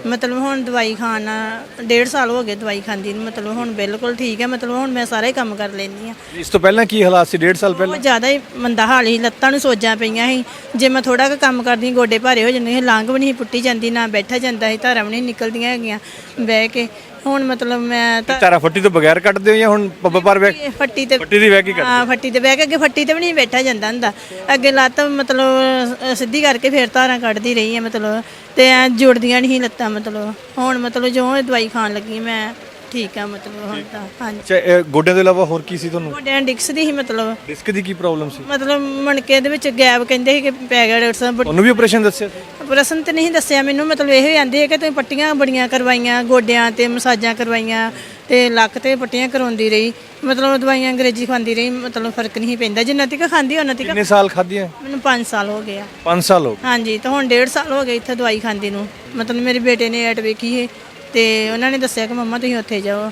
ਮਤਲਬ ਹੁਣ ਦਵਾਈ ਖਾਣ ਨਾਲ ਡੇਢ ਸਾਲ ਹੋ ਗਏ ਦਵਾਈ ਖਾਂਦੀ ਨੂੰ ਮਤਲਬ ਹੁਣ ਬਿਲਕੁਲ ਠੀਕ ਹੈ ਮਤਲਬ ਹੁਣ ਮੈਂ ਸਾਰਾ ਹੀ ਕੰਮ ਕਰ ਲੈਂਦੀ ਆ ਇਸ ਤੋਂ ਪਹਿਲਾਂ ਕੀ ਹਾਲਾਤ ਸੀ ਡੇਢ ਸਾਲ ਪਹਿਲਾਂ? ਬਹੁਤ ਜ਼ਿਆਦਾ ਹੀ ਮੰਦਾ ਹਾਲ ਸੀ ਲੱਤਾਂ ਨੂੰ ਸੋਜਾਂ ਪਈਆਂ ਸੀ। ਜੇ ਮੈਂ ਥੋੜਾ ਕੁ ਕੰਮ ਕਰਦੀ ਗੋਡੇ ਭਾਰੇ ਹੋ ਜਾਂਦੇ ਸੀ ਲੰਘ ਵੀ ਨਹੀਂ ਸੀ ਪੁੱਟੀ ਜਾਂਦੀ ਨਾ ਬੈਠਾ ਜਾਂਦਾ ਸੀ ਧਾਰਾਂ ਵੀ ਨਹੀਂ ਨਿਕਲਦੀਆਂ ਹੈਗੀਆਂ ਬਹਿ ਕੇ। ਹੁਣ ਮਤਲਬ ਮੈਂ ਤਾਂ ਤਾਰਾ ਫੱਟੀ ਤੋਂ ਬਗੈਰ ਕੱਟਦੇ ਹੋ ਜਾਂ ਹੁਣ ਪੱਬ ਪਰ ਬੈ ਫੱਟੀ ਤੇ ਫੱਟੀ ਦੀ ਬਹਿ ਕੇ ਕੱਟਦੇ ਹਾਂ ਫੱਟੀ ਤੇ ਬਹਿ ਕੇ ਅੱਗੇ ਫੱਟੀ ਤੇ ਵੀ ਨਹੀਂ ਬੈਠਾ ਜਾਂਦਾ ਹੁੰਦਾ। ਅੱਗੇ ਲੱਤ ਮਤਲਬ ਸਿੱਧੀ ਕਰਕੇ ਫੇਰ ਧਾਰਾਂ ਕੱਢਦੀ ਰਹੀ ਹੈ ਮਤਲਬ ਤੇ ਐਂ ਜੁੜਦੀਆਂ ਨਹੀਂ ਲੱਤਾਂ ਮਤਲਬ। ਹੁਣ ਮਤਲਬ ਜੋ ਇਹ ਦਵਾਈ ਖਾਣ ਲੱਗੀ ਮੈਂ ਠੀਕ ਆ ਮਤਲਬ ਹੁਣ ਤਾਂ ਹਾਂਜੀ। ਅੱਛਾ ਇਹ ਗੋਡਿਆਂ ਤੋਂ ਇਲਾਵਾ ਹੋਰ ਕੀ ਸੀ ਤੁਹਾਨੂੰ? ਗੋਡਿਆਂ ਡਿਕਸ ਦੀ ਸੀ ਮਤਲਬ। ਡਿਸਕ ਦੀ ਕੀ ਪ੍ਰੋਬਲਮ ਸੀ? ਮਤਲਬ ਮਣਕੇ ਦੇ ਵਿੱਚ ਗੈਪ ਕਹਿੰਦੇ ਸੀ ਕਿ ਪੈ ਗਿਆ ਡਾਕਟਰ ਸਾਹਿਬ ਤੁਹਾਨੂੰ ਵੀ ਆਪਰੇਸ਼ਨ ਦੱਸਿਆ? ਸੀ ਪ੍ਰਸ਼ਨ ਤੇ ਨਹੀਂ ਦੱਸਿਆ ਮੈਨੂੰ ਮਤਲਬ ਇਹ ਹੀ ਆਂਦੇ ਕਿ ਤੁਸੀਂ ਪੱਟੀਆਂ ਬੜੀਆਂ ਕਰਵਾਈਆਂ ਗੋਡਿਆਂ ਤੇ ਮਸਾਜਾਂ ਕਰਵਾਈਆਂ ਤੇ ਲੱਕ ਤੇ ਪੱਟੀਆਂ ਕਰਵਾਉਂਦੀ ਰਹੀ। ਮਤਲਬ ਦਵਾਈਆਂ ਅੰਗਰੇਜ਼ੀ ਖਾਂਦੀ ਰਹੀ ਮਤਲਬ ਫ਼ਰਕ ਨਹੀਂ ਪੈਂਦਾ। ਜਿੰਨਾ ਤੱਕ ਖਾਂਦੀ ਉਹਨਾਂ ਤੱਕ ਕਿੰਨੇ ਸਾਲ ਖਾਧੀਆਂ? ਮੈਨੂੰ 5 ਸਾਲ ਹੋ ਗਏ ਆ। 5 ਸਾਲ ਹੋ ਗਏ। ਹਾਂਜੀ ਤਾਂ ਹੁਣ 1.5 ਸਾਲ ਹੋ ਗਏ ਇੱਥੇ ਦਵਾਈ ਖਾਂਦੀ ਨੂੰ। ਮਤਲਬ ਮੇਰੇ ਬੇਟੇ ਨੇ ਐਡ ਵੇਖੀ ਹੈ ਤੇ ਉਹਨਾਂ ਨੇ ਦੱਸਿਆ ਕਿ ਮੰਮਾ ਤੁਸੀਂ ਉੱਥੇ ਜਾਓ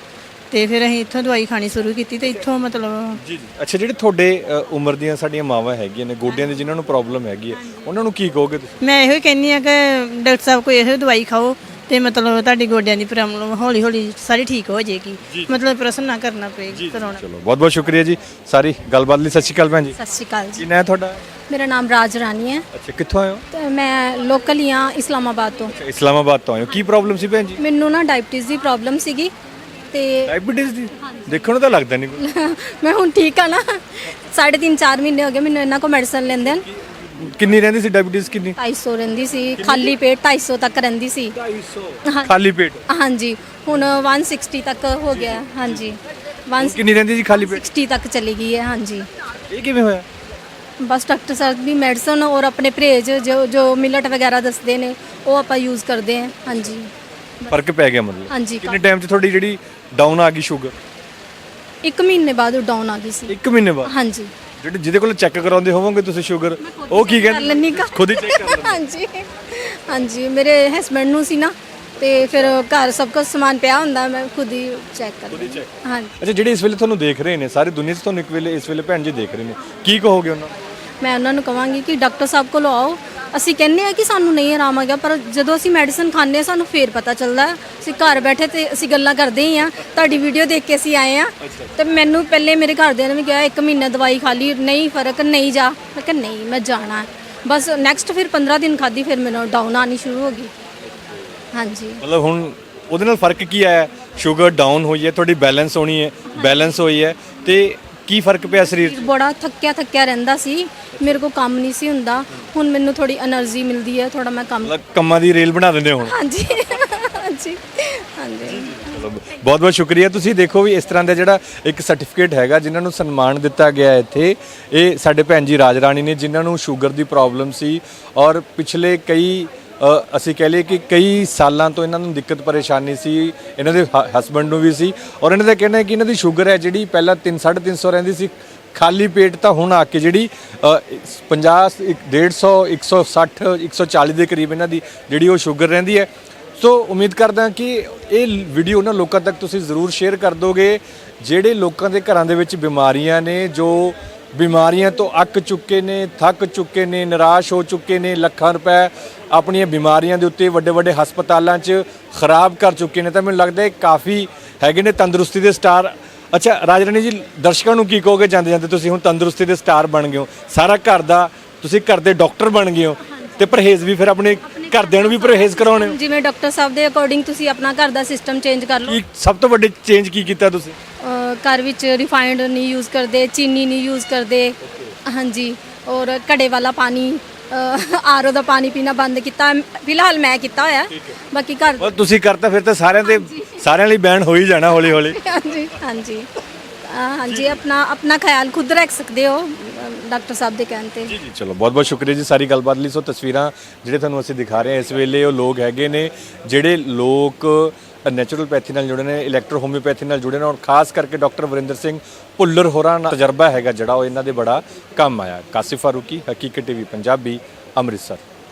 ਤੇ ਫਿਰ ਅਸੀਂ ਇੱਥੋਂ ਦਵਾਈ ਖਾਣੀ ਸ਼ੁਰੂ ਕੀਤੀ ਤੇ ਇੱਥੋਂ ਮਤਲਬ ਜੀ ਜੀ। ਅੱਛਾ ਜਿਹੜੇ ਤੁਹਾਡੇ ਅ, ਉਮਰ ਦੀਆਂ ਸਾਡੀਆਂ ਮਾਵਾਂ ਹੈਗੀਆਂ ਨੇ ਗੋਡਿਆਂ ਦੀ ਜਿਨ੍ਹਾਂ ਨੂੰ ਪ੍ਰੋਬਲਮ ਹੈਗੀ ਹੈ ਉਹਨਾਂ ਨੂੰ ਕੀ ਕਹੋਗੇ ਤੁਸੀਂ? ਮੈਂ ਇਹੋ ਹੀ ਕਹਿੰਦੀ ਆ ਕਿ ਡਾਕਟਰ ਸਾਹਿਬ ਕੋਈ ਇਹੋ ਦਵਾਈ ਖਾਓ ਤੇ ਮਤਲਬ ਤੁਹਾਡੀ ਗੋਡਿਆਂ ਦੀ ਪ੍ਰੋਬਲਮ ਹੌਲੀ ਹੌਲੀ ਸਾਰੀ ਠੀਕ ਹੋ ਜਾਏਗੀ। ਮਤਲਬ ਪ੍ਰਸ਼ਨ ਨਾ ਕਰਨਾ ਪਏਗਾ ਕਰਾਉਣਾ। ਚਲੋ ਬਹੁਤ ਬਹੁਤ ਸ਼ੁਕਰੀਆ ਜੀ। ਸਾਰੀ ਗੱਲਬਾਤ ਲਈ ਸਤਿ ਸ਼੍ਰੀ ਅਕਾਲ ਭੈਣ ਜੀ। ਸਤਿ ਸ਼੍ਰੀ ਅਕਾਲ ਜੀ। ਕੀ ਨਾਂ ਹੈ ਤੁਹਾਡਾ? ਮੇਰਾ ਨਾਮ ਰਾਜ ਰਾਣੀ ਹੈ। ਅੱਛਾ ਕਿੱਥੋਂ ਆਏ ਹੋ? ਤੇ ਮੈਂ ਲੋਕਲ ਹੀ ਹਾਂ ਇਸਲਾਮਾਬਾਦ ਤੋਂ। ਅੱਛਾ, ਇਸਲਾਮਾਬਾਦ ਤੋਂ ਆਏ ਹੋ। ਕੀ ਪ੍ਰੋਬਲਮ ਸੀ ਭੈਣ ਜੀ? ਮੈਨੂੰ ਨਾ ਡਾਇਬਟੀਜ਼ ਦੀ ਪ੍ਰੋਬਲਮ ਸੀਗੀ ਤੇ ਡਾਇਬੀਟੀਜ਼ ਦੀ? ਦੇਖਣ ਨੂੰ ਤਾਂ ਲੱਗਦਾ ਨਹੀਂ ਕੋਈ। ਮੈਂ ਹੁਣ ਠੀਕ ਆ ਨਾ। ਸਾਢੇ ਤਿੰਨ 4 ਮਹੀਨੇ ਹੋ ਗਏ ਮੈਨੂੰ ਇਹਨਾਂ ਕੋ ਮੈਡੀਸਨ ਲੈਂਦੇ ਹਨ। ਕਿੰਨੀ ਰਹਿੰਦੀ ਸੀ ਡਾਇਬੀਟੀਜ਼ ਕਿੰਨੀ? 250 ਰਹਿੰਦੀ ਸੀ ਖਾਲੀ ਪੇਟ 250 ਤੱਕ ਰਹਿੰਦੀ ਸੀ। 250 ਖਾਲੀ ਪੇਟ? ਹਾਂਜੀ ਹੁਣ 160 ਤੱਕ ਹੋ ਗਿਆ ਹਾਂਜੀ। 160 ਕਿੰਨੀ ਰਹਿੰਦੀ ਸੀ ਖਾਲੀ ਪੇਟ? ਤੱਕ ਚਲੀ ਗਈ ਹੈ ਹਾਂਜੀ। ਇਹ ਕਿਵੇਂ ਹੋਇਆ? ਬਸ ਡਾਕਟਰ ਸਾਹਿਬ ਦੀ ਮੈਡੀਸਨ ਔਰ ਆਪਣੇ ਪਰਹੇਜ਼ ਜੋ ਜੋ ਮਿਲਟ ਵਗੈਰਾ ਦੱਸਦੇ ਨੇ ਉਹ ਆਪਾਂ ਯੂਜ਼ ਕਰਦੇ ਹਾਂ ਹਾਂਜੀ। ਫ਼ਰਕ ਪੈ ਗਿਆ ਮਤਲਬ? ਹਾਂਜੀ ਕਿੰਨੇ ਟਾਈਮ 'ਚ ਤੁਹਾਡੀ ਜਿਹੜੀ ਡਾਊਨ ਆ ਗਈ ਸ਼ੂਗਰ ਇੱਕ ਮਹੀਨੇ ਬਾਅਦ ਡਾਊਨ ਆ ਗਈ ਸੀ। ਇੱਕ ਮਹੀਨੇ ਬਾਅਦ? ਹਾਂਜੀ। ਜਿਹੜੇ ਜਿਹਦੇ ਕੋਲ ਚੈੱਕ ਕਰਾਉਂਦੇ ਹੋਵੋਗੇ ਤੁਸੀਂ ਸ਼ੂਗਰ ਉਹ ਕੀ ਕਰ ਕਹਿੰਦੇ? ਖੁਦ ਹੀ ਚੈੱਕ ਕਰ ਲੈਂਦੇ। ਹਾਂਜੀ। ਹਾਂਜੀ ਮੇਰੇ ਹਸਬੰਡ ਨੂੰ ਸੀ ਨਾ ਤੇ ਫਿਰ ਘਰ ਸਭ ਕੁਝ ਸਮਾਨ ਪਿਆ ਹੁੰਦਾ ਮੈਂ ਖੁਦ ਹੀ ਚੈੱਕ ਕਰਦੀ ਹਾਂਜੀ। ਅੱਛਾ ਜਿਹੜੇ ਇਸ ਵੇਲੇ ਤੁਹਾਨੂੰ ਦੇਖ ਰਹੇ ਨੇ ਸਾਰੀ ਦੁਨੀਆ 'ਚ ਤੁਹਾਨੂੰ ਇੱਕ ਵੇਲੇ ਇਸ ਵੇਲੇ ਭੈਣ ਜੀ ਦੇਖ ਰਹੇ ਨੇ। ਕੀ ਕਹੋਗੇ ਉਹਨਾਂ ਨੂੰ? ਮੈਂ ਉਹਨਾਂ ਨੂੰ ਕਹਾਂਗੀ ਕਿ ਡਾਕਟਰ ਸਾਹਿਬ ਕੋਲ ਆਓ ਅਸੀਂ ਕਹਿੰਦੇ ਆ ਕਿ ਸਾਨੂੰ ਨਹੀਂ ਆਰਾਮ ਆ ਗਿਆ ਪਰ ਜਦੋਂ ਅਸੀਂ ਮੈਡੀਸਨ ਖਾਂਦੇ ਹਾਂ ਸਾਨੂੰ ਫੇਰ ਪਤਾ ਚੱਲਦਾ ਹੈ। ਅਸੀਂ ਘਰ ਬੈਠੇ ਤੇ ਅਸੀਂ ਗੱਲਾਂ ਕਰਦੇ ਹੀ ਆ ਤੁਹਾਡੀ ਵੀਡੀਓ ਦੇਖ ਕੇ ਅਸੀਂ ਆਏ ਆ ਤੇ ਮੈਨੂੰ ਪਹਿਲੇ ਮੇਰੇ ਘਰਦਿਆਂ ਨੇ ਵੀ ਕਿਹਾ ਇੱਕ ਮਹੀਨਾ ਦਵਾਈ ਖਾ ਲਈ ਨਹੀਂ ਫ਼ਰਕ ਨਹੀਂ ਜਾ। ਮੈਂ ਕਿਹਾ ਨਹੀਂ ਮੈਂ ਜਾਣਾ ਹੈ। ਬਸ ਨੈਕਸਟ ਫਿਰ 15 ਦਿਨ ਖਾਦੀ ਫਿਰ ਮੈਨੂੰ ਡਾਊਨ ਆਣੀ ਸ਼ੁਰੂ ਹੋ ਗਈ। ਹਾਂਜੀ। ਮਤਲਬ ਹੁਣ ਉਹਦੇ ਨਾਲ ਫ਼ਰਕ ਕੀ ਆਇਆ? ਸ਼ੂਗਰ ਡਾਊਨ ਹੋਈ ਹੈ ਤੁਹਾਡੀ ਬੈਲੈਂਸ ਹੋਣੀ ਹੈ ਬੈਲੈਂਸ ਹੋਈ ਹੈ। ਤੇ ਕੀ ਫ਼ਰਕ ਪਿਆ ਸਰੀਰ 'ਚ? ਬੜਾ ਥੱਕਿਆ ਥੱਕਿਆ ਰਹਿੰਦਾ ਸੀ ਮੇਰੇ ਕੋ ਕੰਮ ਨਹੀਂ ਸੀ ਹੁੰਦਾ। ਹੁਣ ਮੈਨੂੰ ਥੋੜੀ એનર્ਜੀ ਮਿਲਦੀ ਹੈ ਥੋੜਾ ਮੈਂ ਕੰਮ ਕੰਮਾਂ ਦੀ ਰੇਲ ਬਣਾ ਦਿੰਦੇ ਹੁਣ? ਹਾਂਜੀ ਹਾਂਜੀ ਹਾਂਜੀ। ਬਹੁਤ ਬਹੁਤ ਸ਼ੁਕਰੀਆ। ਤੁਸੀਂ ਦੇਖੋ ਵੀ ਇਸ ਤਰ੍ਹਾਂ ਦਾ ਜਿਹੜਾ ਇੱਕ ਸਰਟੀਫਿਕੇਟ ਹੈਗਾ ਜਿਨ੍ਹਾਂ ਨੂੰ ਸਨਮਾਨ ਦਿੱਤਾ ਗਿਆ ਇੱਥੇ ਇਹ ਸਾਡੇ ਭੈਣ ਜੀ ਰਾਜ ਰਾਣੀ ਨੇ ਜਿਨ੍ਹਾਂ ਨੂੰ ਸ਼ੂਗਰ ਦੀ ਪ੍ਰੋਬਲਮ ਸੀ ਔਰ ਪਿਛਲੇ ਕਈ ਅਸੀਂ ਕਹਿ ਲਈਏ ਕਿ ਕਈ ਸਾਲਾਂ ਤੋਂ ਇਹਨਾਂ ਨੂੰ ਦਿੱਕਤ ਪਰੇਸ਼ਾਨੀ ਸੀ ਇਹਨਾਂ ਦੇ ਹਸਬੰਡ ਨੂੰ ਵੀ ਸੀ ਔਰ ਇਹਨਾਂ ਦਾ ਕਹਿਣਾ ਹੈ ਕਿ ਇਹਨਾਂ ਦੀ ਸ਼ੂਗਰ ਹੈ ਜਿਹੜੀ ਪਹਿਲਾਂ 3 350 ਰਹਿੰਦੀ ਸੀ ਖਾਲੀ ਪੇਟ ਤਾਂ ਹੁਣ ਆ ਕੇ ਜਿਹੜੀ ਅ, 50 150 160 140 ਦੇ ਕਰੀਬ ਇਹਨਾਂ ਦੀ ਜਿਹੜੀ ਉਹ ਸ਼ੂਗਰ ਰਹਿੰਦੀ ਹੈ। ਸੋ ਉਮੀਦ ਕਰਦਾ ਕਿ ਇਹ ਵੀਡੀਓ ਨਾ ਲੋਕਾਂ ਤੱਕ ਤੁਸੀਂ ਜ਼ਰੂਰ ਸ਼ੇਅਰ ਕਰ ਦੋਗੇ ਜਿਹੜੇ ਲੋਕਾਂ ਦੇ ਘਰਾਂ ਦੇ ਵਿੱਚ ਬਿਮਾਰੀਆਂ ਨੇ ਜੋ ਬਿਮਾਰੀਆਂ ਤੋਂ ਅੱਕ ਚੁੱਕੇ ਨੇ ਥੱਕ ਚੁੱਕੇ ਨੇ ਨਿਰਾਸ਼ ਹੋ ਚੁੱਕੇ ਨੇ ਲੱਖਾਂ ਰੁਪਏ ਆਪਣੀਆਂ ਬਿਮਾਰੀਆਂ ਦੇ ਉੱਤੇ ਵੱਡੇ ਵੱਡੇ ਹਸਪਤਾਲਾਂ 'ਚ ਖਰਾਬ ਕਰ ਚੁੱਕੇ ਨੇ। ਤਾਂ ਮੈਨੂੰ ਲੱਗਦਾ ਹੈ ਕਾਫੀ ਹੈਗੇ ਨੇ ਤੰਦਰੁਸਤੀ ਦੇ ਸਟਾਰ। ਅੱਛਾ ਰਾਜਰਾਣੀ ਜੀ ਦਰਸ਼ਕਾਂ ਨੂੰ ਕੀ ਕਹੋਗੇ ਜਾਂਦੇ ਜਾਂਦੇ ਤੁਸੀਂ ਹੁਣ ਤੰਦਰੁਸਤੀ ਦੇ ਸਟਾਰ ਬਣ ਗਏ ਹੋ? ਸਾਰਾ ਘਰ ਦਾ ਤੁਸੀਂ ਘਰ ਦੇ ਡਾਕਟਰ ਬਣ ਗਏ ਹੋ ਤੇ ਪਰਹੇਜ਼ ਵੀ ਫਿਰ ਆਪਣੇ ਘਰਦਿਆਂ ਨੂੰ ਵੀ ਪਰਹੇਜ਼ ਕਰਾਉਣੇ ਹੋ? ਜਿਵੇਂ ਡਾਕਟਰ ਸਾਹਿਬ ਦੇ ਅਕੋਰਡਿੰਗ ਤੁਸੀਂ ਆਪਣਾ ਘਰ ਦਾ ਸਿਸਟਮ ਚੇਂਜ ਕਰ ਲਓ। ਸਭ ਤੋਂ ਵੱਡੇ ਚੇਂਜ ਕੀ ਕੀਤਾ ਤੁਸੀਂ? ਘਰ ਵਿੱਚ ਰਿਫਾਈਨਡ ਨਹੀਂ ਯੂਜ਼ ਕਰਦੇ ਚੀਨੀ ਨਹੀਂ ਯੂਜ਼ ਕਰਦੇ। ਹਾਂਜੀ ਔਰ ਘੜੇ ਵਾਲਾ ਪਾਣੀ ਆਰਓ ਦਾ ਪਾਣੀ ਪੀਣਾ ਬੰਦ ਕੀਤਾ। ਫਿਲਹਾਲ ਮੈਂ ਕੀਤਾ ਹੋਇਆ ਬਾਕੀ ਘਰ ਉਹ ਤੁਸੀਂ ਕਰਤਾ ਫਿਰ ਤਾਂ ਸਾਰਿਆਂ ਦੇ ਸਾਰਿਆਂ ਲਈ ਬੈਨ ਹੋ ਹੀ ਜਾਣਾ ਹੌਲੀ ਹੌਲੀ ਹਾਂਜੀ। ਹਾਂਜੀ ਹਾਂਜੀ ਆਪਣਾ ਆਪਣਾ ਖਿਆਲ ਖੁਦ ਰੱਖ ਸਕਦੇ ਹੋ ਡਾਕਟਰ ਸਾਹਿਬ ਦੇ ਕਹਿਣ ਤੇ। ਜੀ ਜੀ ਚਲੋ ਬਹੁਤ ਬਹੁਤ ਸ਼ੁਕਰੀਆ ਜੀ ਸਾਰੀ ਗੱਲਬਾਤ ਲਈ। ਸੋ ਤਸਵੀਰਾਂ ਜਿਹੜੇ ਤੁਹਾਨੂੰ ਅਸੀਂ ਦਿਖਾ ਰਹੇ ਹਾਂ ਇਸ ਵੇਲੇ ਉਹ ਲੋਕ ਹੈਗੇ ਨੇ ਜਿਹੜੇ ਲੋਕ ਨੈਚੁਰਲਪੈਥੀ ਨਾਲ ਜੁੜੇ ਨੇ ਇਲੈਕਟ੍ਰੋ ਹੋਮਿਓਪੈਥੀ ਨਾਲ ਜੁੜੇ ਨੇ ਔਰ ਖਾਸ ਕਰਕੇ ਡਾਕਟਰ ਵਰਿੰਦਰ ਸਿੰਘ ਭੁੱਲਰ ਹੋਰਾਂ ਦਾ ਤਜਰਬਾ ਹੈਗਾ ਜਿਹੜਾ ਉਹ ਇਹਨਾਂ ਦੇ ਬੜਾ ਕੰਮ ਆਇਆ। ਕਾਸਿਫ ਫਾਰੂਕੀ, ਹਕੀਕਤ ਟੀਵੀ, ਪੰਜਾਬੀ, ਅੰਮ੍ਰਿਤਸਰ।